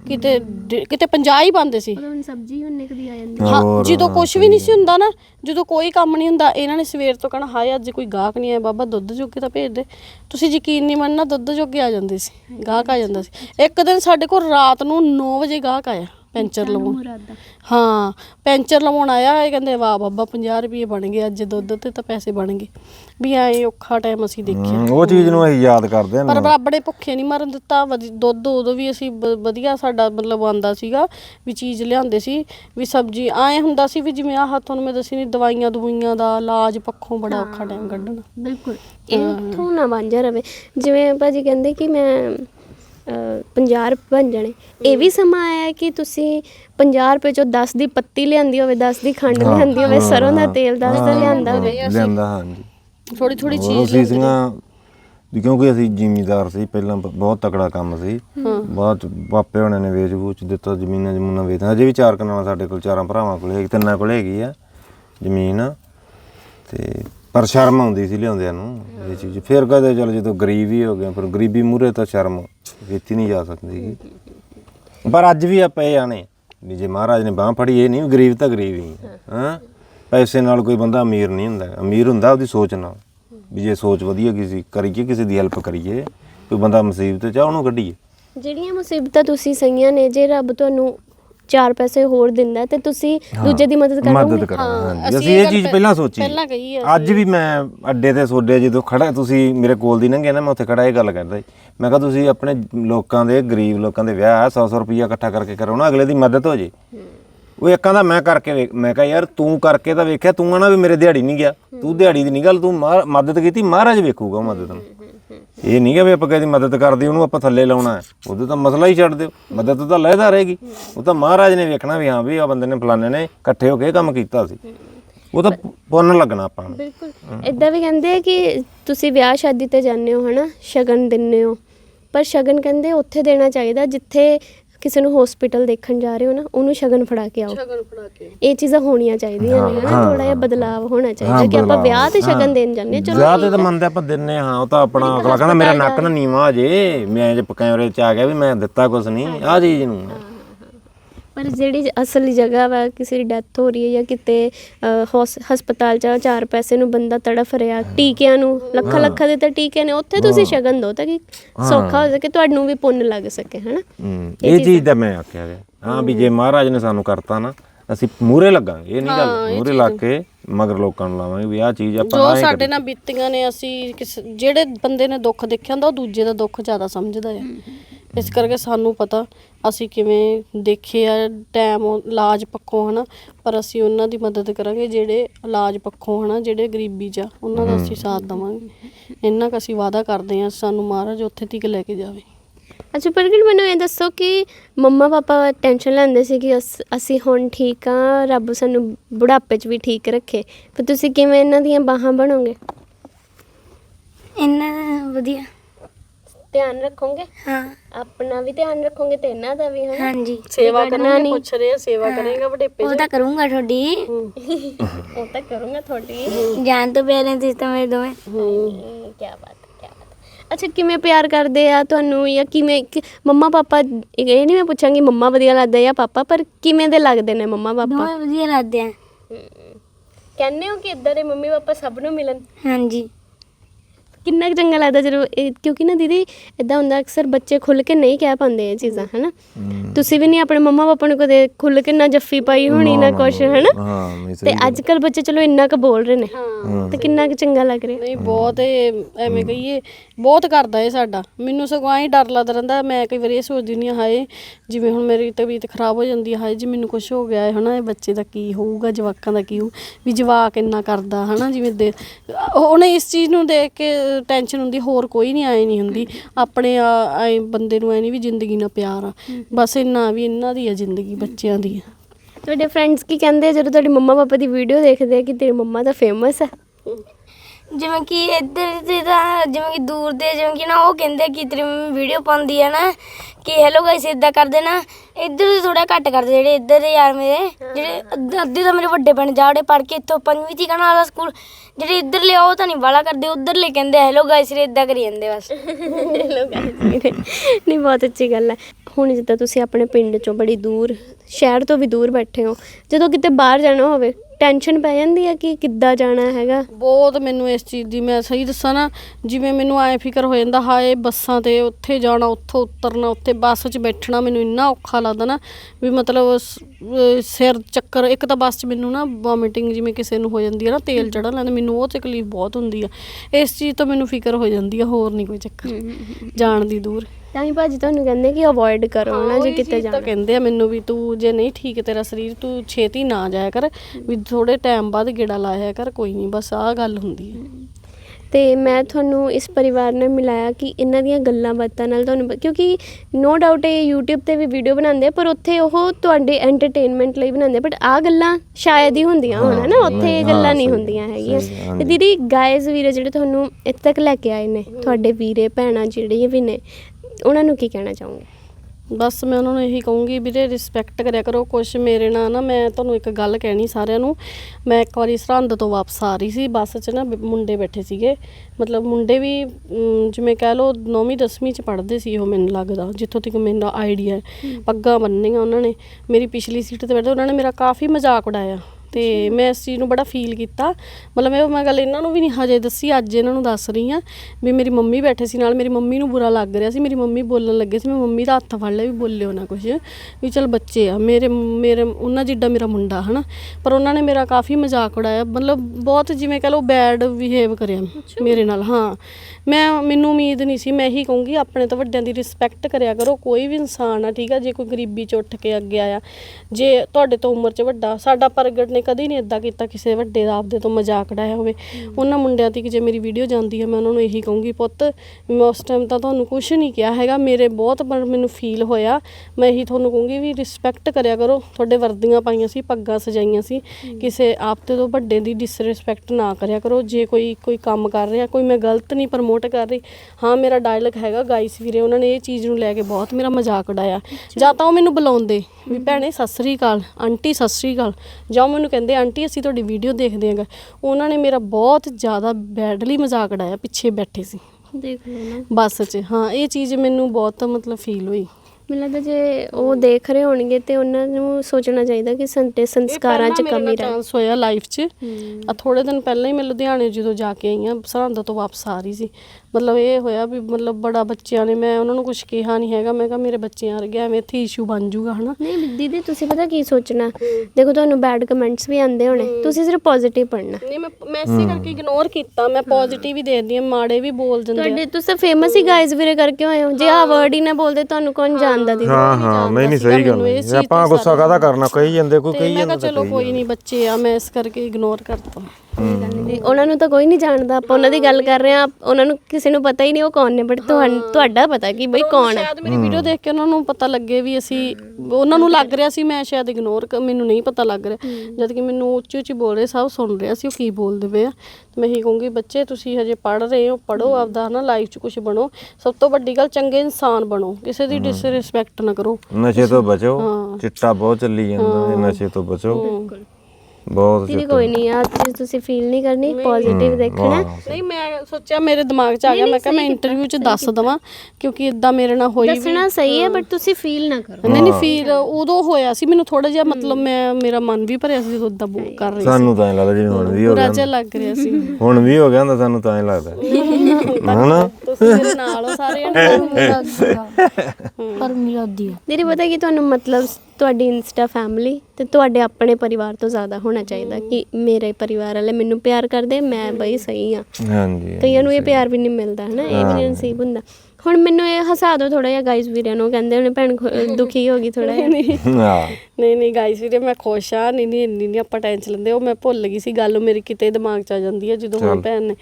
ਕਿਤੇ ਡੇ- ਕਿਤੇ 50 ਹੀ ਬੰਦੇ ਸੀ। ਉਦੋਂ ਹੁਣ ਸਬਜ਼ੀ ਹੁਣ ਨਿਕਦੀ ਆ ਜਾਂਦੀ। ਹਾਂ ਹੋਰ, ਜਦੋਂ ਕੁਝ ਵੀ ਨਹੀਂ ਸੀ ਹੁੰਦਾ ਨਾ ਜਦੋਂ ਕੋਈ ਕੰਮ ਨਹੀਂ ਹੁੰਦਾ ਇਹਨਾਂ ਨੇ ਸਵੇਰ ਤੋਂ ਕਹਣਾ ਹਾਏ ਅੱਜ ਕੋਈ ਗਾਹਕ ਨਹੀਂ ਆਇਆ ਬਾਬਾ ਦੁੱਧ ਜੋਗੇ ਤਾਂ ਭੇਜ ਦੇ। ਤੁਸੀਂ ਯਕੀਨ ਨਹੀਂ ਮੰਨਣਾ ਦੁੱਧ ਜੋਗੇ ਆ ਜਾਂਦੇ ਸੀ ਗਾਹਕ ਆ ਜਾਂਦਾ ਸੀ। ਇੱਕ ਦਿਨ ਸਾਡੇ ਕੋਲ ਰਾਤ ਨੂੰ 9 ਵਜੇ ਗਾਹਕ ਆਇਆ। ਪੈਂਚਰ ਲਵਾਉਣ। ਮੁਰਾਦਾ। ਹਾਂ ਪੈਂਚਰ ਲਵਾਉਣ ਆਇਆ ਇਹ ਕਹਿੰਦੇ ਵਾਹ ਬਾਬਾ 50 ਰੁਪਏ ਬਣ ਗਏ ਅੱਜ ਦੁੱਧ ਤੇ ਤਾਂ ਪੈਸੇ ਬਣ ਗਏ। ਵੀ ਐ ਔਖਾ ਟਾਈਮ ਅਸੀਂ ਦੇਖਿਆ। ਹਮ, ਉਹ ਚੀਜ਼ ਨੂੰ ਅਸੀਂ ਯਾਦ ਕਰਦੇ ਹਾਂ ਪਰ ਨਾ। ਰੱਬ ਨੇ ਭੁੱਖੇ ਨਹੀਂ ਮਰਨ ਦਿੱਤਾ। ਵਧੀ- ਦੁੱਧ ਉਦੋਂ ਵੀ ਅਸੀਂ ਵਧੀਆ ਸਾਡਾ ਮਤਲਬ ਆਂਦਾ ਸੀਗਾ ਵੀ ਚੀਜ਼ ਲਿਆਂਦੇ ਸੀ ਵੀ ਸਬਜ਼ੀ ਐ ਹੁੰਦਾ ਸੀ ਵੀ ਜਿਵੇਂ ਆਹ ਤੁਹਾਨੂੰ ਮੈਂ ਦੱਸੀ ਨਹੀਂ ਦਵਾਈਆਂ ਦਵਾਈਆਂ ਦਾ ਇਲਾਜ ਪੱਖੋਂ ਬੜਾ ਔਖਾ ਟਾਈਮ ਕੱਢਣਾ। ਬਿਲਕੁਲ। ਇਹ ਉੱਥੋਂ ਨਾ ਵਾਂਝਾ ਰਵੇ। ਜਿਵੇਂ ਭਾਜੀ ਕਹਿੰਦੇ ਕਿ ਮੈਂ 50 ਰੁਪਏ ਬਣ ਜਾਣੇ। ਇਹ ਵੀ ਸਮਾਂ ਆਇਆ ਕਿ ਤੁਸੀਂ 50 ਰੁਪਏ ਚੋਂ 10 ਦੀ ਪੱਤੀ ਲਿਆਂਦੀ ਹੋਵੇ 10 ਦੀ ਖੰਡ ਲਿਆਂਦੀ ਹੋਵੇ ਸਰੋਂ ਦਾ ਤੇਲ 10 ਦਾ ਲਿਆਂਦਾ ਹੋਵੇ। ਲਿਆਂਦਾ ਹਾਂਜੀ। ਥੋੜੀ ਥੋੜੀ ਚੀਜ਼ ਸੀ ਸੀਗਾ ਵੀ ਕਿਉਂਕਿ ਅਸੀਂ ਜ਼ਿਮੀਦਾਰ ਸੀ ਪਹਿਲਾਂ ਬ- ਬਹੁਤ ਤਕੜਾ ਕੰਮ ਸੀ। ਬਾਅਦ ਚ ਪਾਪੇ ਹੋਣੇ ਨੇ ਵੇਚ ਵੂਚ ਦਿੱਤਾ ਜ਼ਮੀਨਾਂ ਜਮੂਨਾਂ ਵੇਚ ਹਜੇ ਵੀ ਚਾਰ ਕਨਾਲਾਂ ਸਾਡੇ ਕੋਲ ਚਾਰਾਂ ਭਰਾਵਾਂ ਕੋਲ ਹੈਗੀ ਤਿੰਨਾਂ ਕੋਲ ਹੈਗੀ ਆ ਜ਼ਮੀਨ। ਤੇ ਪਰ ਸ਼ਰਮ ਆਉਂਦੀ ਸੀ ਲਿਆਉਂਦਿਆਂ ਨੂੰ, ਇਹ ਚੀਜ਼। ਫਿਰ ਕਹਦੇ, ਚਲ ਜਦੋਂ ਗਰੀਬ ਹੀ ਹੋ ਗਏ ਪਰ ਗਰੀਬੀ ਮੂਰੇ ਤਾਂ ਸ਼ਰਮ ਕੀਤੀ ਨਹੀਂ ਜਾ ਸਕਦੀ ਪਰ ਅੱਜ ਵੀ ਆਪਾਂ ਇਹ ਆਣੇ ਵੀ ਜੇ ਮਹਾਰਾਜ ਨੇ ਬਾਹ ਫੜੀ, ਇਹ ਨਹੀਂ ਗਰੀਬ ਤਾਂ ਗਰੀਬ ਹੀ ਹਾਂ ਪੈਸੇ ਨਾਲ ਕੋਈ ਬੰਦਾ ਅਮੀਰ ਨਹੀਂ ਹੁੰਦਾ, ਅਮੀਰ ਹੁੰਦਾ ਉਹਦੀ ਸੋਚ ਨਾਲ। ਵੀ ਜੇ ਸੋਚ ਵਧੀਆ ਕਿਸੇ, ਕਰੀਏ, ਕਿਸੇ ਦੀ ਹੈਲਪ ਕਰੀਏ, ਕੋਈ ਬੰਦਾ ਮੁਸੀਬਤ ਚ ਆ, ਉਹਨੂੰ ਕੱਢੀਏ। ਜਿਹੜੀਆਂ ਮੁਸੀਬਤਾਂ ਤੁਸੀਂ ਸਹੀਆਂ ਨੇ, ਜੇ ਰੱਬ ਤੁਹਾਨੂੰ ਚਾਰ ਪੈਸੇ ਹੋਰ ਦਿੰਦਾ ਤੇ ਤੁਸੀਂ ਦੂਜੇ ਦੀ ਮਦਦ ਕਰੋਗੇ? ਮਦਦ ਕਰਾਂਗੇ ਹਾਂਜੀ। ਅਸੀਂ ਇਹ ਗੱਲ ਚੀਜ਼ ਪਹਿ- ਪਹਿਲਾਂ ਸੋਚੀ। ਪਹਿਲਾਂ ਕਹੀ ਅੱਜ ਵੀ ਮੈਂ ਅੱਡੇ ਤੇ ਸੋਡੇ ਜਦੋਂ ਖੜਾ ਤੁਸੀਂ ਮੇਰੇ ਕੋਲ ਦੀ ਲੰਘੇ ਨਾ ਮੈਂ ਉੱਥੇ ਖੜਾ ਇਹ ਗੱਲ ਕਰਦਾ ਸੀ ਮੈਂ ਕਿਹਾ ਤੁਸੀਂ ਆਪਣੇ ਲੋਕਾਂ ਦੇ ਗਰੀਬ ਲੋਕਾਂ ਦੇ ਵਿਆਹ 100-100 ਰੁਪਈਆ ਇਕੱਠਾ ਕਰਕੇ ਕਰੋ ਨਾ ਅਗਲੇ ਦੀ ਮਦਦ ਹੋ ਜੇ। ਉਹ ਇੱਕਾਂ ਦਾ ਮੈਂ ਕਰਕੇ ਵੇਖ, ਮੈਂ ਕਿਹਾ, ਯਾਰ ਤੂੰ ਕਰਕੇ ਤਾਂ ਵੇਖਿਆ, ਤੂੰ ਆ ਵੀ ਮੇਰੇ ਦਿਹਾੜੀ ਨਹੀਂ ਗਿਆ। ਤੂੰ ਦਿਹਾੜੀ ਦੀ ਨਹੀਂ ਗੱਲ, ਤੂੰ ਮਹਾਰ- ਮਦਦ ਕੀਤੀ, ਮਹਾਰਾਜ ਵੇਖੂਗਾ ਉਹ ਮਦਦ ਨੂੰ। ਇਹ ਨਹੀਂ ਗਾ ਵੀ ਆਪਾਂ ਕਿਸੇ ਮਦਦ ਕਰਦੇ, ਉਹਨੂੰ ਆਪਾਂ ਥੱਲੇ ਲਾਉਣਾ ਹੈ। ਉਹਦੇ ਤਾਂ ਮਸਲਾ ਹੀ ਛੱਡ ਦਿਓ। ਮਦਦ ਤਾਂ ਲੈਦਾ ਰਹੇਗੀ। ਉਹ ਤਾਂ ਮਹਾਰਾਜ ਨੇ ਵੇਖਣਾ ਵੀ ਹਾਂ ਵੀ ਆ ਬੰਦੇ ਨੇ ਫਲਾਣੇ ਨੇ ਇਕੱਠੇ ਹੋ ਕੇ ਇਹ ਕੰਮ ਕੀਤਾ ਸੀ। ਉਹ ਤਾਂ ਪੁੰਨ ਲੱਗਣਾ ਆਪਾਂ ਨੂੰ। ਬਿਲਕੁਲ। ਇਦਾਂ ਵੀ ਕਹਿੰਦੇ ਆ ਕਿ ਤੁਸੀਂ ਵਿਆਹ ਸ਼ਾਦੀ ਤੇ ਜਾਂਦੇ ਹੋ, ਹਨਾ? ਸ਼ਗਨ ਦਿੰਦੇ ਹੋ। ਪਰ ਸ਼ਗਨ ਕਹਿੰਦੇ ਉੱਥੇ ਦੇਣਾ ਚਾਹੀਦਾ, ਜਿੱਥੇ ਕਿਸੇ ਨੂੰ ਹਸਪੀਟਲ ਦੇਖਣ ਜਾ ਰਹੇ ਹੋ ਨਾ ਉਹਨੂੰ ਸ਼ਗਨ ਫੜਾ ਕੇ ਆਓ। ਸ਼ਗਨ ਫੜਾ ਕੇ ਇਹ ਚੀਜ਼ਾਂ ਹੋਣੀਆਂ ਚਾਹੀਦੀਆਂ ਨੇ ਹਨਾ ਥੋੜਾ ਜਿਹਾ ਬਦਲਾਵ ਹੋਣਾ ਚਾਹੀਦਾ ਕਿ ਆਪਾਂ ਵਿਆਹ ਤੇ ਸ਼ਗਨ ਦੇਣ ਜਾਂਦੇ ਚਲੋ ਵਿਆਹ ਤੇ ਤਾਂ ਮੰਨਦੇ ਆਪਾਂ ਦਿੰਨੇ ਹਾਂ ਉਹ ਤਾਂ ਆਪਣਾ ਅਗਲਾ ਕਹਿੰਦਾ ਮੇਰਾ ਨੱਕ ਨਾ ਨੀਵਾ ਜੇ ਮੈਂ ਜੇ ਕੈਮਰੇ ਚ ਆ ਗਿਆ ਵੀ ਮੈਂ ਦਿੱਤਾ ਕੁਛ ਨਹੀਂ ਆ ਚੀਜ਼ ਨੂੰ। ਪਰ ਜਿਹੜੀ ਅਸਲੀ ਜਗ੍ਹਾ ਵਾ ਕਿਸੇ ਦੀ ਡੈਥ ਹੋ ਰਹੀ ਹੈ ਜਾਂ ਕਿਤੇ ਹੌਸ- ਹਸਪਤਾਲ 'ਚ ਚਾਰ ਪੈਸੇ ਨੂੰ ਬੰਦਾ ਤੜਫ ਰਿਹਾ ਟੀਕਿਆਂ ਨੂੰ ਲੱਖਾਂ ਲੱਖਾਂ ਦੇ ਤਾਂ ਟੀਕੇ ਨੇ ਉੱਥੇ ਤੁਸੀਂ ਸ਼ਗਨ ਦਿਓ ਤਾਂ ਕਿ ਸੌਖਾ ਹੋ ਸਕੇ ਤੁਹਾਨੂੰ ਵੀ ਪੁੰਨ ਲੱਗ ਸਕੇ ਹਨਾ? ਹੂੰ, ਇਹ ਚੀਜ਼ ਦਾ ਮੈਂ ਆਖਿਆ ਗਿਆ ਹਾਂ ਵੀ ਜੇ ਮਹਾਰਾਜ ਨੇ ਸਾਨੂੰ ਕਰਤਾ ਨਾ ਅਸੀਂ ਮੂਰੇ ਲੱਗਾਂਗੇ ਇਹ ਨਹੀਂ ਗੱਲ। ਮੂਰੇ ਲੱਗ ਕੇ ਮਗਰ ਲੋਕਾਂ ਨੂੰ ਲਾਵਾਂਗੇ ਵੀ ਆਹ ਚੀਜ਼ ਆਪਾਂ ਜੋ ਆਏਂ ਸਾਡੇ ਨਾਲ ਬੀਤੀਆਂ ਨੇ ਅਸੀਂ ਕਿਸ ਜਿਹੜੇ ਬੰਦੇ ਨੇ ਦੁੱਖ ਦੇਖਿਆ ਹੁੰਦਾ ਉਹ ਦੂਜੇ ਦਾ ਦੁੱਖ ਜ਼ਿਆਦਾ ਸਮਝਦਾ ਆ। ਇਸ ਕਰਕੇ ਸਾਨੂੰ ਪਤਾ ਅਸੀਂ ਕਿਵੇਂ ਦੇਖੇ ਆ ਟਾਈਮ ਇਲਾਜ ਪੱਖੋਂ ਹਨਾ? ਪਰ ਅਸੀਂ ਉਹਨਾਂ ਦੀ ਮਦਦ ਕਰਾਂਗੇ ਜਿਹੜੇ ਇਲਾਜ ਪੱਖੋਂ ਹਨਾ? ਜਿਹੜੇ ਗਰੀਬੀ 'ਚ ਆ ਉਹਨਾਂ ਦਾ ਅਸੀਂ ਸਾਥ ਦੇਵਾਂਗੇ। ਇੰਨਾ ਕੁ ਅਸੀਂ ਵਾਅਦਾ ਕਰਦੇ ਆ ਸਾਨੂੰ ਮਹਾਰਾਜ ਉੱਥੇ ਤੱਕ ਲੈ ਕੇ ਜਾਵੇ। ਅੱਛਾ ਪ੍ਰਗਟ ਮੈਨੂੰ ਇਹ ਦੱਸੋ ਕਿ ਮੰਮਾ ਪਾਪਾ ਟੈਨਸ਼ਨ ਲੈਂਦੇ ਸੀ ਕਿ ਅਸ- ਅਸੀਂ ਹੁਣ ਠੀਕ ਆ ਰੱਬ ਸਾਨੂੰ ਬੁਢਾਪੇ 'ਚ ਵੀ ਠੀਕ ਰੱਖੇ। ਪਰ ਤੁਸੀਂ ਕਿਵੇਂ ਇਹਨਾਂ ਦੀਆਂ ਬਾਹਾਂ ਬਣੋਗੇ? ਇੰਨਾ ਵਧੀਆ। ਧਿਆਨ ਰੱਖੋਗੇ? ਹਾਂ। ਆਪਣਾ ਵੀ ਧਿਆਨ ਰੱਖੋਗੇ ਤੇ ਇਹਨਾਂ ਦਾ ਵੀ ਹਨਾ? ਹਾਂਜੀ। ਸੇਵਾ ਕਰਾਂਗੇ ਨਹੀਂ। ਪੁੱਛ ਰਹੇ ਆ ਸੇਵਾ ਕਰੇਗਾ ਵਡੇਪੇ ਉਹ ਤਾਂ ਕਰੂੰਗਾ ਤੁਹਾਡੀ। ਉਹ ਤਾਂ ਕਰੂੰਗਾ ਤੁਹਾਡੀ। ਜਾਨ ਤੋਂ ਪਹਿਲਾਂ ਤੁਸੀਂ ਤਾਂ ਮੇਰੇ ਦੋਵੇਂ। ਕੀ ਬਾਤ ਕੀ ਬਾਤ। ਅੱਛਾ ਕਿਵੇਂ ਪਿਆਰ ਕਰਦੇ ਆ ਤੁਹਾਨੂੰ? ਜਾਂ ਕਿਵੇਂ ਕਿ- ਮੰਮਾ ਪਾਪਾ ਇਹ ਨਹੀਂ ਮੈਂ ਪੁੱਛਾਂਗੀ ਮੰਮਾ ਵਧੀਆ ਲੱਗਦਾ ਜਾਂ ਪਾਪਾ? ਪਰ ਕਿਵੇਂ ਦੇ ਲੱਗਦੇ ਨੇ ਮੰਮਾ ਪਾਪਾ? ਦੋਵੇਂ ਵਧੀਆ ਲੱਗਦੇ ਆ। ਕਹਿੰਦੇ ਹੋ ਕਿ ਇਦਾਂ ਦੇ ਮੰਮੀ ਪਾਪਾ ਸਭ ਨੂੰ ਮਿਲਣ? ਹਾਂਜੀ। ਕਿੰਨਾ ਕੁ ਚੰਗਾ ਲੱਗਦਾ ਜਦੋਂ ਇਹ ਕਿਉਂਕਿ ਨਾ ਦੀਦੀ ਇਦਾਂ ਹੁੰਦਾ ਅਕਸਰ ਬੱਚੇ ਖੁੱਲ ਕੇ ਨਹੀਂ ਕਹਿ ਪਾਉਂਦੇ ਇਹ ਚੀਜ਼ਾਂ ਹਨਾ? ਤੁਸੀਂ ਵੀ ਨਹੀਂ ਆਪਣੇ ਮੰਮਾ ਪਾਪਾ ਨੂੰ ਕਦੇ ਖੁੱਲ ਕੇ ਨਾ ਜੱਫੀ ਪਾਈ ਹੋਣੀ ਨਾ ਕੁਛ ਹਨਾ? ਹਾਂ ਨਹੀਂ ਤੇ ਸਹੀ ਅੱਜ ਕੱਲ ਬੱਚੇ ਚਲੋ ਇੰਨਾ ਕੁ ਬੋਲ ਰਹੇ ਨੇ ਤੇ ਕਿੰਨਾ ਕੁ ਚੰਗਾ ਲੱਗ ਰਿਹਾ। ਨਹੀਂ ਬਹੁਤ ਇਹ ਐਵੇਂ ਕਹੀਏ ਬਹੁਤ ਕਰਦਾ ਇਹ ਸਾਡਾ। ਮੈਨੂੰ ਸਗੋਂ ਐਂ ਡਰ ਲੱਗਦਾ ਰਹਿੰਦਾ ਮੈਂ ਕਈ ਵਾਰੀ ਇਹ ਸੋਚਦੀ ਨਹੀਂ ਹਾਏ ਜਿਵੇਂ ਹੁਣ ਮੇਰੀ ਤਬੀਅਤ ਖਰਾਬ ਹੋ ਜਾਂਦੀ ਹੈ ਹਾਏ ਜੀ ਮੈਨੂੰ ਕੁਝ ਹੋ ਗਿਆ ਹੈ ਹਨਾ ਇਹ ਬੱਚੇ ਦਾ ਕੀ ਹੋਊਗਾ ਜਵਾਕਾਂ ਦਾ ਕੀ ਹੋਊ ਵੀ ਜਵਾਕ ਇੰਨਾ ਕਰਦਾ ਹਨਾ ਜਿਵੇਂ ਦੇ ਉਹਨੇ ਇਸ ਚੀਜ਼ ਨੂੰ ਦੇਖ ਕੇ ਟੈਨਸ਼ਨ ਹੁੰਦੀ ਹੋਰ ਕੋਈ ਨਹੀਂ ਆਏ ਨਹੀਂ ਹੁੰਦੀ। ਆਪਣੇ ਆ- ਐਂ ਬੰਦੇ ਨੂੰ ਐ ਨਹੀਂ ਵੀ ਜ਼ਿੰਦਗੀ ਨਾਲ ਪਿਆਰ ਆ। ਬਸ ਇੰਨਾ ਵੀ ਇਹਨਾਂ ਦੀ ਆ ਜ਼ਿੰਦਗੀ ਬੱਚਿਆਂ ਦੀ। ਆ ਤੁਹਾਡੇ ਫਰੈਂਡਸ ਕੀ ਕਹਿੰਦੇ ਆ? ਜਦੋਂ ਤੁਹਾਡੀ ਮੰਮਾ ਪਾਪਾ ਦੀ ਵੀਡੀਓ ਦੇਖਦੇ ਆ ਕਿ ਤੇਰੀ ਮੰਮਾ ਤਾਂ ਫੇਮਸ ਆ। ਜਿਵੇਂ ਕਿ ਇੱਧਰ ਦੇ ਤਾਂ ਜਿਵੇਂ ਕਿ ਦੂਰ ਦੇ ਜਿਵੇਂ ਕਿ ਨਾ ਉਹ ਕਹਿੰਦੇ ਕਿ ਤੇਰੀ ਵੀਡੀਓ ਪਾਉਂਦੀ ਹੈ ਨਾ ਕਿ ਹੈਲੋ ਗਾਇਸ ਇਦਾਂ ਕਰਦੇ ਨਾ ਇੱਧਰ ਦੇ ਥੋੜਾ ਘੱਟ ਕਰਦੇ ਜਿਹੜੇ ਇੱਧਰ ਦੇ ਯਾਰ ਮੇਰੇ ਜਿਹੜੇ ਅੱਧ- ਅੱਧੇ ਤਾਂ ਮੇਰੇ ਵੱਡੇ ਪਿੰਡ ਜਾੜੇ ਪੜ ਕੇ ਇੱਥੋਂ ਪੰਜਵੀਂ ਤੀਕ ਵਾਲਾ ਸਕੂਲ ਜਿਹੜੇ ਇੱਧਰਲੇ ਉਹ ਤਾਂ ਨਹੀਂ ਵਾਲਾ ਕਰਦੇ ਉੱਧਰਲੇ ਕਹਿੰਦੇ ਹੈਲੋ ਗਾਇਸ ਰੇ ਇਦਾਂ ਕਰੀ ਜਾਂਦੇ ਬਸ। ਹੈਲੋ ਗਾਇਸ ਨਹੀਂ, ਬਹੁਤ ਅੱਛੀ ਗੱਲ ਹੈ। ਹੁਣ ਜਿੱਦਾਂ ਤੁਸੀਂ ਆਪਣੇ ਪਿੰਡ ਚੋਂ ਬੜੀ ਦੂਰ, ਸ਼ਹਿਰ ਤੋਂ ਵੀ ਦੂਰ ਬੈਠੇ ਹੋ, ਜਦੋਂ ਕਿਤੇ ਬਾਹਰ ਜਾਣਾ ਹੋਵੇ ਟੈਨਸ਼ਨ ਪੈ ਜਾਂਦੀ ਹੈ ਕਿ ਕਿੱਦਾਂ ਜਾਣਾ ਹੈਗਾ? ਬਹੁਤ ਮੈਨੂੰ ਇਸ ਚੀਜ਼ ਦੀ ਮੈਂ ਸਹੀ ਦੱਸਾਂ ਨਾ ਜਿਵੇਂ ਮੈਨੂੰ ਐ ਫਿਕਰ ਹੋ ਜਾਂਦਾ ਹਾਏ ਬੱਸਾਂ ਤੇ ਉੱਥੇ ਜਾਣਾ ਉੱਥੋਂ ਉਤਰਨਾ ਉੱਥੇ ਬੱਸ 'ਚ ਬੈਠਣਾ ਮੈਨੂੰ ਇੰਨਾ ਔਖਾ ਲੱਗਦਾ ਨਾ ਵੀ ਮਤਲਬ ਸ- ਅਹ ਸਿਰ ਚੱਕਰ ਇੱਕ ਤਾਂ ਬੱਸ 'ਚ ਮੈਨੂੰ ਨਾ ਵੋਮਿਟਿੰਗ ਜਿਵੇਂ ਕਿਸੇ ਨੂੰ ਹੋ ਜਾਂਦੀ ਹੈ ਨਾ ਤੇਲ ਚੜਨ ਲੈਂਦਾ ਮੈਨੂੰ ਉਹ ਤਕਲੀਫ ਬਹੁਤ ਹੁੰਦੀ ਆ। ਇਸ ਚੀਜ਼ ਤੋਂ ਮੈਨੂੰ ਫਿਕਰ ਹੋ ਜਾਂਦੀ ਆ ਹੋਰ ਨਹੀਂ ਕੋਈ ਚੱਕਰ ਜਾਣ ਦੀ ਦੂਰ। ਤਾਂ ਹੀ ਭਾਜੀ ਤੁਹਾਨੂੰ ਕਹਿੰਦੇ ਕਿ ਅਵੋਇਡ ਕਰੋ ਨਾ ਜੇ ਕਿਤੇ ਚੀਜ਼ ਤਾਂ ਜਾਣਾ। ਕਹਿੰਦੇ ਆ ਮੈਨੂੰ ਵੀ ਤੂੰ ਜੇ ਨਹੀਂ ਠੀਕ ਤੇਰਾ ਸਰੀਰ ਤੂੰ ਛੇਤੀ ਨਾ ਜਾਇਆ ਕਰ ਵੀ ਥੋੜੇ ਟਾਈਮ ਬਾਅਦ ਗੇੜਾ ਲਾਇਆ ਕਰ ਕੋਈ ਨਹੀਂ ਬਸ ਆਹ ਗੱਲ ਹੁੰਦੀ ਹੈ। ਤੇ ਮੈਂ ਤੁਹਾਨੂੰ ਇਸ ਪਰਿਵਾਰ ਨਾਲ ਮਿਲਾਇਆ ਕਿ ਇਹਨਾਂ ਦੀਆਂ ਗੱਲਾਂ ਬਾਤਾਂ ਨਾਲ ਤੁਹਾਨੂੰ ਕਿਉਂਕਿ ਨੋ ਡਾਊਟ ਇਹ YouTube ਤੇ ਵੀ ਵੀਡੀਓ ਬਣਾਉਂਦੇ ਆ ਪਰ ਉੱਥੇ ਉਹ ਤੁਹਾਡੇ ਐਂਟਰਟੇਨਮੈਂਟ ਲਈ ਬਣਾਉਂਦੇ ਬਟ ਆ ਗੱਲਾਂ ਸ਼ਾਇਦ ਹੀ ਹੁੰਦੀਆਂ ਹੋਣ ਨਾ? ਉੱਥੇ ਇਹ ਨਹੀਂ, ਗੱਲਾਂ ਨਹੀਂ ਹੁੰਦੀਆਂ ਹੈਗੀਆਂ। ਤੇ। ਦੀਦੀ ਗਾਇਜ਼ ਵੀਰੇ ਜਿਹੜੇ ਤੁਹਾਨੂੰ ਇੱਥੇ ਤੱਕ ਲੈ ਕੇ ਆਏ ਨੇ ਤੁਹਾਡੇ ਵੀਰੇ ਭੈਣਾਂ ਜਿਹੜੇ ਵੀ ਨੇ ਉਹਨਾਂ ਨੂੰ ਕੀ ਕਹਿਣਾ ਚਾਹੋਗੇ? ਬਸ ਮੈਂ ਉਹਨਾਂ ਨੂੰ ਇਹੀ ਕਹੂੰਗੀ ਵੀਰੇ ਰਿਸਪੈਕਟ ਕਰਿਆ ਕਰੋ ਕੁਛ ਮੇਰੇ ਨਾਲ ਨਾ ਮੈਂ ਤੁਹਾਨੂੰ ਇੱਕ ਗੱਲ ਕਹਿਣੀ ਸਾਰਿਆਂ ਨੂੰ। ਮੈਂ ਇੱਕ ਵਾਰੀ ਸਰਹੰਦ ਤੋਂ ਵਾਪਸ ਆ ਰਹੀ ਸੀ ਬੱਸ 'ਚ ਨਾ ਬ- ਮੁੰਡੇ ਬੈਠੇ ਸੀਗੇ। ਮਤਲਬ ਮੁੰਡੇ ਵੀ ਅਮ, ਜਿਵੇਂ ਕਹਿ ਲਓ 9ਵੀਂ 10ਵੀਂ 'ਚ ਪੜ੍ਹਦੇ ਸੀ ਉਹ ਮੈਨੂੰ ਲੱਗਦਾ ਜਿੱਥੋਂ ਤੱਕ ਮੇਰਾ ਆਈਡੀਆ ਹੈ। ਪੱਗਾਂ ਬੰਨੀਆਂ ਉਹਨਾਂ ਨੇ। ਮੇਰੀ ਪਿਛਲੀ ਸੀਟ ਤੇ ਬੈਠੇ ਉਹਨਾਂ ਨੇ ਮੇਰਾ ਕਾਫੀ ਮਜ਼ਾਕ ਉਡਾਇਆ। ਤੇ ਮੈਂ ਇਸ ਚੀਜ਼ ਨੂੰ ਬੜਾ ਫੀਲ ਕੀਤਾ। ਮਤਲਬ ਇਹ ਮੈਂ ਗੱਲ ਇਹਨਾਂ ਨੂੰ ਵੀ ਨਹੀਂ ਹਜੇ ਦੱਸੀ ਅੱਜ ਇਹਨਾਂ ਨੂੰ ਦੱਸ ਰਹੀ ਆ ਵੀ ਮੇਰੀ ਮੰਮੀ ਬੈਠੇ ਸੀ ਨਾਲ ਮੇਰੀ ਮੰਮੀ ਨੂੰ ਬੁਰਾ ਲੱਗ ਰਿਹਾ ਸੀ ਮੇਰੀ ਮੰਮੀ ਬੋਲਣ ਲੱਗੇ ਸੀ ਮੈਂ ਮੰਮੀ ਦਾ ਹੱਥ ਫੜ ਲਿਆ ਵੀ ਬੋਲਿਓ ਨਾ ਕੁਝ ਵੀ ਚਲ ਬੱਚੇ ਆ ਮੇਰੇ ਮੇਰੇ ਉਹਨਾਂ ਜਿੱਡਾ ਮੇਰਾ ਮੁੰਡਾ ਹਨਾ? ਪਰ ਉਹਨਾਂ ਨੇ ਮੇਰਾ ਕਾਫੀ ਮਜ਼ਾਕ ਉਡਾਇਆ ਮਤਲਬ ਬਹੁਤ ਜਿਵੇਂ ਕਹ ਲਓ ਬੈਡ ਬਿਹੇਵ ਕਰਿਆ ਮੇਰੇ ਨਾਲ ਹਾਂ। ਮੈਂ ਮੈਨੂੰ ਉਮੀਦ ਨਹੀਂ ਸੀ ਮੈਂ ਇਹੀ ਕਹੂੰਗੀ ਆਪਣੇ ਤੋਂ ਵੱਡਿਆਂ ਦੀ ਰਿਸਪੈਕਟ ਕਰਿਆ ਕਰੋ ਕੋਈ ਵੀ ਇਨਸਾਨ ਆ ਠੀਕ ਆ ਜੇ ਕੋਈ ਗਰੀਬੀ ਚ ਉੱਠ ਕੇ ਅੱਗੇ ਆਇਆ ਜੇ ਤੁਹਾਡੇ ਤੋਂ ਉਮਰ ਚ ਵੱਡਾ ਸਾਡਾ ਪ੍ਰਗਟ ਨੇ ਕਦੇ ਨਹੀਂ ਇਦਾਂ ਕੀਤਾ ਕਿਸੇ ਵੱਡੇ ਦਾ, ਆਪਦੇ ਤੋਂ ਮਜ਼ਾਕ ਉਡਾਇਆ ਹੋਵੇ। ਉਹਨਾਂ ਮੁੰਡਿਆਂ ਤੱਕ ਜੇ ਮੇਰੀ ਵੀਡੀਓ ਜਾਂਦੀ ਹੈ, ਮੈਂ ਉਹਨਾਂ ਨੂੰ ਇਹੀ ਕਹੂੰਗੀ, ਪੁੱਤ, ਮੈਂ ਉਸ ਟਾਈਮ ਤਾਂ ਤੁਹਾਨੂੰ ਕੁਝ ਨਹੀਂ ਕਿਹਾ ਹੈਗਾ, ਮੇਰੇ ਬਹੁਤ ਮੈਨੂੰ ਫੀਲ ਹੋਇਆ। ਮੈਂ ਇਹੀ ਤੁਹਾਨੂੰ ਕਹੂੰਗੀ ਵੀ ਰਿਸਪੈਕਟ ਕਰਿਆ ਕਰੋ। ਤੁਹਾਡੇ ਵਰਦੀਆਂ ਪਾਈਆਂ ਸੀ, ਪੱਗਾਂ ਸਜਾਈਆਂ ਸੀ। ਕਿਸੇ ਆਪਦੇ ਤੋਂ ਵੱਡੇ ਦੀ ਡਿਸਰਿਸਪੈਕਟ ਨਾ ਕਰਿਆ ਕਰੋ। ਜੇ ਕੋਈ ਕੋਈ ਕੰਮ ਕਰ ਰਿਹਾ, ਕੋਈ ਮੈਂ ਗਲਤ ਨਹੀਂ ਪ੍ਰਮੋਟ ਕਰ ਰਹੀ, ਹਾਂ, ਮੇਰਾ ਡਾਇਲੌਗ ਹੈਗਾ ਗਾਇਸ ਵੀਰੇ, ਉਹਨਾਂ ਨੇ ਇਹ ਚੀਜ਼ ਨੂੰ ਲੈ ਕੇ ਬਹੁਤ ਮੇਰਾ ਮਜ਼ਾਕ ਉਡਾਇਆ। ਜਾਂ ਤਾਂ ਉਹ ਮੈਨੂੰ ਬੁਲਾਉਂਦੇ ਵੀ ਭੈਣੇ, ਸਤਿ ਸ੍ਰੀ ਅਕਾਲ, ਆਂਟੀ, ਸਤਿ ਸ੍ਰੀ ਅਕਾਲ। ਜਾਂ ਉਹ ਮੈਨੂੰ ਕਹਿੰਦੇ ਆਂਟੀ ਅਸੀਂ ਤੁਹਾਡੀ ਵੀਡੀਓ ਦੇਖਦੇ ਹਾਂਗਾ। ਉਹਨਾਂ ਨੇ ਮੇਰਾ ਬਹੁਤ ਜ਼ਿਆਦਾ ਬੈਡਲੀ ਮਜ਼ਾਕ ਉਡਾਇਆ ਪਿੱਛੇ ਬੈਠੇ ਸੀ। ਦੇਖ ਲਓ ਨਾ। ਬੱਸ 'ਚ ਹਾਂ ਇਹ ਚੀਜ਼ ਮੈਨੂੰ ਬਹੁਤ ਮਤਲਬ ਫੀਲ ਹੋਈ। ਮੈਨੂੰ ਲੱਗਦਾ ਜੇ ਉਹ ਦੇਖ ਰਹੇ ਹੋਣਗੇ ਤੇ ਉਹਨਾਂ ਨੂੰ ਸੋਚਣਾ ਚਾਹੀਦਾ ਕਿ ਸਾਡੇ ਸੰਸਕਾਰਾਂ 'ਚ ਕਮੀ ਰਹਿ ਚਾਂਸ ਹੋਇਆ ਲਾਈਫ 'ਚ। ਆ ਥੋੜੇ ਦਿਨ ਪਹਿਲਾਂ ਹੀ ਮੈਂ ਲੁਧਿਆਣੇ ਜਦੋਂ ਜਾ ਕੇ ਆਈ ਆ ਸਰਹੰਦ ਤੋਂ ਵਾਪਸ ਆ ਰਹੀ ਸੀ। ਮਤਲਬ ਇਹ ਹੋਇਆ ਵੀ ਮਤਲਬ ਬੜਾ ਬੱਚਿਆਂ ਨੇ ਮੈਂ ਉਹਨਾਂ ਨੂੰ ਕੁਝ ਕਿਹਾ ਨਹੀਂ ਹੈਗਾ ਮੈਂ ਕਿਹਾ ਮੇਰੇ ਬੱਚਿਆਂ ਵਰਗੇ ਐਵੇਂ ਇੱਥੇ ਇਸ਼ੂ ਬਣ ਜਾਊਗਾ ਹਨਾ? ਨਹੀਂ ਦੀਦੀ ਤੁਸੀਂ ਪਤਾ ਕੀ ਸੋਚਣਾ? ਦੇਖੋ ਤੁਹਾਨੂੰ ਬੈਡ ਕਮੈਂਟਸ ਵੀ ਆਉਂਦੇ ਹੋਣੇ ਤੁਸੀਂ ਸਿਰਫ ਪੋਜ਼ਿਟਿਵ ਪੜ੍ਹਨਾ। ਨਹੀਂ ਮੈਂ ਮੈਂ ਇਸੇ ਕਰਕੇ ਇਗਨੋਰ ਕੀਤਾ ਮੈਂ ਪੋਜ਼ਿਟਿਵ ਹੀ ਦੇਖਦੀ ਆ ਮਾੜੇ ਵੀ ਬੋਲ ਦਿੰਦੇ ਆ। ਤੁਹਾਡੇ ਤੁਸੀਂ ਫੇਮਸ ਹੀ ਗਾਇਜ਼ ਵੀਰੇ ਕਰਕੇ ਹੋਏ ਹੋ ਜੇ ਆ ਵਰਡ ਹੀ ਨਾ ਬੋਲਦੇ ਤੁਹਾਨੂੰ ਕੌਣ ਜਾਣਦਾ ਦੀਦੀ? ਹਾਂ ਹਾਂ ਨਹੀਂ ਨਹੀਂ ਸਹੀ ਗੱਲ ਹੈ। ਆਪਾਂ ਗੁੱਸਾ ਕਾਹਦਾ ਕਰਨਾ ਕਹੀ ਜਾਂਦੇ ਕੋਈ ਕਹੀ ਮੈਂ ਕਿਹਾ ਜਾਂਦਾ ਚਲੋ ਕੋਈ ਨਹੀਂ ਬੱਚੇ ਆ ਮੈਂ ਇਸ ਕਰਕੇ ਇਗਨੋਰ ਕਰਤਾ। ਉਹਨਾਂ ਨੂੰ ਤਾਂ ਕੋਈ ਨਹੀਂ ਜਾਣਦਾ। ਆਪਾਂ ਉਹਨਾਂ ਦੀ ਗੱਲ ਕਰ ਰਹੇ ਆ ਉਹਨਾਂ ਨੂੰ ਕਿਸੇ ਨੂੰ ਪਤਾ ਹੀ ਨਹੀਂ ਉਹ ਕੌਣ ਨੇ ਬਟ ਤੁਹਾਨੂੰ ਤੁਹਾਡਾ ਪਤਾ ਕਿ ਬਈ ਕੌਣ ਹੈ ਸ਼ਾਇਦ ਮੇਰੀ ਵੀਡੀਓ ਦੇਖ ਕੇ ਉਹਨਾਂ ਨੂੰ ਪਤਾ ਲੱਗੇ ਵੀ ਅਸੀਂ ਉਹਨਾਂ ਨੂੰ ਲੱਗ ਰਿਹਾ ਸੀ ਮੈਂ ਸ਼ਾਇਦ ਇਗਨੋਰ ਮੈਨੂੰ ਨਹੀਂ ਪਤਾ ਲੱਗ ਰਿਹਾ। ਜਦ ਕਿ ਮੈਨੂੰ ਉੱਚੀ ਉੱਚੀ ਬੋਲ ਰਹੇ ਸਭ ਸੁਣ ਰਿਹਾ ਸੀ ਉਹ ਕੀ ਬੋਲਦੇ ਪਏ ਆ। ਤੇ ਮੈਂ ਇਹੀ ਕਹੂੰਗੀ ਬੱਚੇ ਤੁਸੀਂ ਹਜੇ ਪੜ ਰਹੇ ਹੋ ਪੜੋ ਆਪਦਾ ਹਨਾ ਲਾਈਫ 'ਚ ਕੁਝ ਬਣੋ। ਸਭ ਤੋਂ ਵੱਡੀ ਗੱਲ ਚੰਗੇ ਇਨਸਾਨ ਬਣੋ। ਕਿਸੇ ਦੀ ਡਿਸਰਿਸਪੈਕਟ ਨਾ ਕਰੋ। ਨਸ਼ੇ ਤੋਂ ਬਚੋ। ਚਿੱਟਾ ਬਹੁਤ ਚੱਲੀ ਜਾਂਦਾ ਹੈ। ਨਸ਼ੇ ਤੋਂ ਬਚੋ। ਬਹੁਤ ਦੀਦੀ ਕੋਈ ਨਹੀਂ ਆ ਚੀਜ਼ ਤੁਸੀਂ ਫੀਲ ਨਹੀਂ ਕਰਨੀ ਪੋਜ਼ਿਟਿਵ ਦੇਖਣਾ। ਨਹੀਂ ਮੈਂ ਸੋਚਿਆ ਮੇਰੇ ਦਿਮਾਗ 'ਚ ਆ ਗਿਆ ਮੈਂ ਕਿਹਾ ਮੈਂ ਇੰਟਰਵਿਊ 'ਚ ਦੱਸ ਦਵਾਂ ਕਿਉਂਕਿ ਇਦਾਂ ਮੇਰੇ ਨਾਲ ਹੋਈ ਵੀ ਦੱਸਣਾ ਸਹੀ ਹੈ ਬਟ ਤੁਸੀਂ ਫੀਲ ਨਾ ਕਰੋ। ਨਹੀਂ ਨਹੀਂ ਫਿਰ ਉਦੋਂ ਹੋਇਆ ਸੀ ਮੈਨੂੰ ਥੋੜਾ ਜਿਹਾ ਮਤਲਬ ਮੈਂ ਮੇਰਾ ਮਨ ਵੀ ਭਰਿਆ ਸੀ ਜਦੋਂ ਇਦਾਂ ਕਰ ਰਹੀ ਸੀ। ਸਾਨੂੰ ਤਾਂ ਐਂ ਲੱਗਦਾ ਜਿਵੇਂ ਹੁਣ ਵੀ ਹੋ ਗਿਆ ਜਿਹਾ ਲੱਗ ਰਿਹਾ ਸੀ। ਹੁਣ ਵੀ ਹੋ ਗਿਆ ਹੁੰਦਾ ਸਾਨੂੰ ਤਾਂ ਐਂ ਲੱਗਦਾ। ਹੁਣ ਤੁਸੀਂ ਮੇਰੇ ਨਾਲ ਹੋ ਸਾਰੇ ਜਣੇ। ਪਰ ਮੇਰਾ ਦੀ ਦੀਦੀ ਪਤਾ ਕਿ ਤੁਹਾਨੂੰ ਮਤਲਬ ਤੁਹਾਡੀ ਇੰਸਟਾ ਫੈਮਿਲੀ ਤੇ ਤੁਹਾਡੇ ਆਪਣੇ ਪਰਿਵਾਰ ਤੋਂ ਜ਼ਿਆਦਾ ਹੋਣਾ ਚਾਹੀਦਾ ਕਿ ਮੇਰੇ ਪਰਿਵਾਰ ਵਾਲੇ ਮੈਨੂੰ ਪਿਆਰ ਕਰਦੇ ਮੈਂ ਬਈ ਸਹੀ ਆ। ਹਾਂਜੀ ਕਈਆਂ ਨੂੰ ਇਹ ਪਿਆਰ ਵੀ ਨਹੀਂ ਮਿਲਦਾ ਹਨਾ? ਇਹ ਵੀ ਨਹੀਂ ਨਸੀਬ ਹੁੰਦਾ। ਹੁਣ ਮੈਨੂੰ ਇਹ ਹਸਾ ਦਿਓ ਥੋੜਾ ਜਿਹਾ ਗਾਈਸ ਵੀਰਿਆਂ ਨੂੰ ਕਹਿੰਦੇ ਉਹਨੇ ਭੈਣ ਖੁ- ਦੁਖੀ ਹੋ ਗਈ ਥੋੜਾ ਜਿਹਾ। ਹਾਂ। ਨਹੀਂ ਨਹੀਂ ਗਾਈਸ ਵੀਰੇ ਮੈਂ ਖੁਸ਼ ਆ ਨਹੀਂ ਨਹੀਂ ਇੰਨੀ ਨਹੀਂ ਆਪਾਂ ਟੈਨਸ਼ਨ ਲੈਂਦੇ। ਉਹ ਮੈਂ ਭੁੱਲ ਗਈ ਸੀ ਗੱਲ ਉਹ ਮੇਰੀ ਕਿਤੇ ਦਿਮਾਗ 'ਚ ਆ ਜਾਂਦੀ ਹੈ ਜਦੋਂ ਹੁਣ ਭੈਣ ਨੇ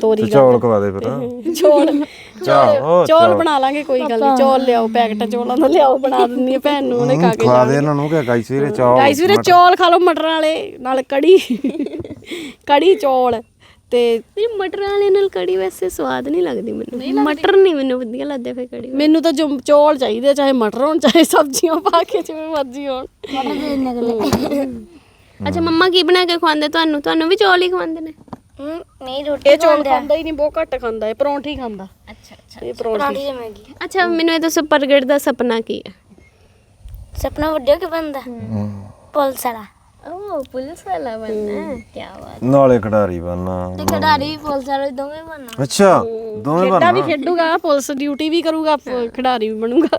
ਤੋਰੀ ਤੇ ਚੌਲ ਖਵਾ ਦੇ ਫਿਰ। ਚੌਲ ਚਾਹ ਉਹ ਚੌਲ। ਬਣਾ ਲਾਂਗੇ ਕੋਈ ਗੱਲ ਨਹੀਂ। ਚੌਲ ਲਿਆਓ ਪੈਕਟ ਚੌਲਾਂ ਦਾ ਲਿਆਓ ਬਣਾ ਦਿੰਦੀ ਆ ਭੈਣ ਨੂੰ ਉਹਨੇ ਖਾ ਕੇ ਖਵਾ ਦੇ ਇਹਨਾਂ ਨੂੰ ਕਿ ਗਾਈ ਸਵੇਰੇ ਚੌਲ ਗਾਈਸ ਵੀਰੇ ਚੌਲ ਖਾ ਲਓ ਮਟਰਾਂ ਵਾਲੇ ਨਾਲ ਕੜੀ। ਕੜੀ ਚੌਲ। ਤੇ ਇਹ ਮਟਰ ਵਾਲੇ ਨਾਲ ਕੜੀ ਵੈਸੇ ਸਵਾਦ ਨਹੀਂ ਲੱਗਦੀ ਮੈਨੂੰ। ਮਟਰ ਨਹੀਂ ਮੈਨੂੰ ਵਧੀਆ ਲੱਗਦੇ ਫੇ ਕੜੀ ਮੈਨੂੰ ਤਾਂ ਜੋ ਚੌਲ ਚਾਹੀਦੇ ਆ, ਚਾਹੇ ਮਟਰ ਹੋਣ ਚਾਹੇ ਸਬਜ਼ੀਆਂ ਪਾ ਕੇ ਜਿਵੇਂ ਮਰਜ਼ੀ ਹੋਣ। ਮਟਰ ਦੇ ਨਿਕਲੇ ਅੱਛਾ ਮੰਮਾ ਕੀ ਬਣਾ ਕੇ ਖਵਾਉਂਦੇ ਤੁਹਾਨੂੰ? ਤੁਹਾਨੂੰ ਵੀ ਚੌਲ ਹੀ ਖਵਾਉਂਦੇ ਨੇ? ਹੂੰ ਨਹੀਂ ਰੋਟੀ ਇਹ ਚੌਲ ਖਾਂਦਾ ਹੀ ਨਹੀਂ ਬਹੁਤ ਘੱਟ ਖਾਂਦਾ ਹੈ ਪਰੌਂਠੀ ਖਾਂਦਾ। ਅੱਛਾ ਅੱਛਾ ਇਹ ਪਰੌਂਠੀ। ਜਮੇਗੀ ਅੱਛਾ ਮੈਨੂੰ ਇਹ ਦੱਸੋ ਪ੍ਰਗਟ ਦਾ ਸੁਪਨਾ ਕੀ ਹੈ? ਸਪਨਾ ਵੱਡਾ ਕਿ ਬੰਦਾ ਪੁਲਿਸ ਵਾਲਾ। ਪੁਲਿਸ ਵਾਲਾ ਬਣਨਾ ਕੀ ਬਾਤ ਨਾਲੇ ਖਿਡਾਰੀ ਬਣਨਾ ਤੇ ਖਿਡਾਰੀ ਵੀ ਪੁਲਿਸ ਵਾਲੇ ਦੋਵੇਂ ਬਣਨਾ। ਅੱਛਾ ਦੋਵੇਂ ਖੇਡਾਂ ਵੀ ਬਣਨਾ? ਖੇਡੂਗਾ ਪੁਲਿਸ ਡਿਊਟੀ ਵੀ ਕਰੂਗਾ ਪ- ਖਿਡਾਰੀ ਵੀ ਬਣੂਗਾ।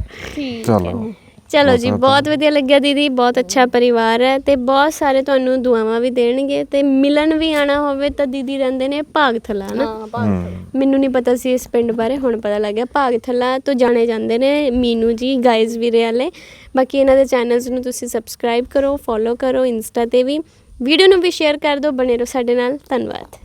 ਚਲੋ। ਚਲੋ ਜੀ ਬਹੁਤ ਵਧੀਆ ਲੱਗਿਆ ਦੀਦੀ ਬਹੁਤ ਅੱਛਾ ਪਰਿਵਾਰ ਹੈ ਤੇ ਬਹੁਤ ਸਾਰੇ ਤੁਹਾਨੂੰ ਦੁਆਵਾਂ ਵੀ ਦੇਣਗੇ ਤੇ ਮਿਲਣ ਵੀ ਆਣਾ ਹੋਵੇ ਤਾਂ ਦੀਦੀ ਰਹਿੰਦੇ ਨੇ ਭਾਗਥਲਾ ਨਾ ਮੈਨੂੰ ਨਹੀਂ ਪਤਾ ਸੀ ਇਸ ਪਿੰਡ ਬਾਰੇ ਹੁਣ ਪਤਾ ਲੱਗਿਆ ਭਾਗਥਲਾ ਤੋਂ ਜਾਣੇ ਜਾਂਦੇ ਨੇ ਮੀਨੂ ਜੀ ਗਾਇਜ਼ ਵੀਰੇ ਵਾਲੇ। ਬਾਕੀ ਇਹਨਾਂ ਦੇ ਚੈਨਲਸ ਨੂੰ ਤੁਸੀਂ ਸਬਸਕ੍ਰਾਈਬ ਕਰੋ ਫੋਲੋ ਕਰੋ ਇੰਸਟਾ ਤੇ ਵੀ। ਵੀਡੀਓ ਨੂੰ ਵੀ ਸ਼ੇਅਰ ਕਰ ਦਿਓ ਬਣੇ ਰਹੋ ਸਾਡੇ ਨਾਲ। ਧੰਨਵਾਦ।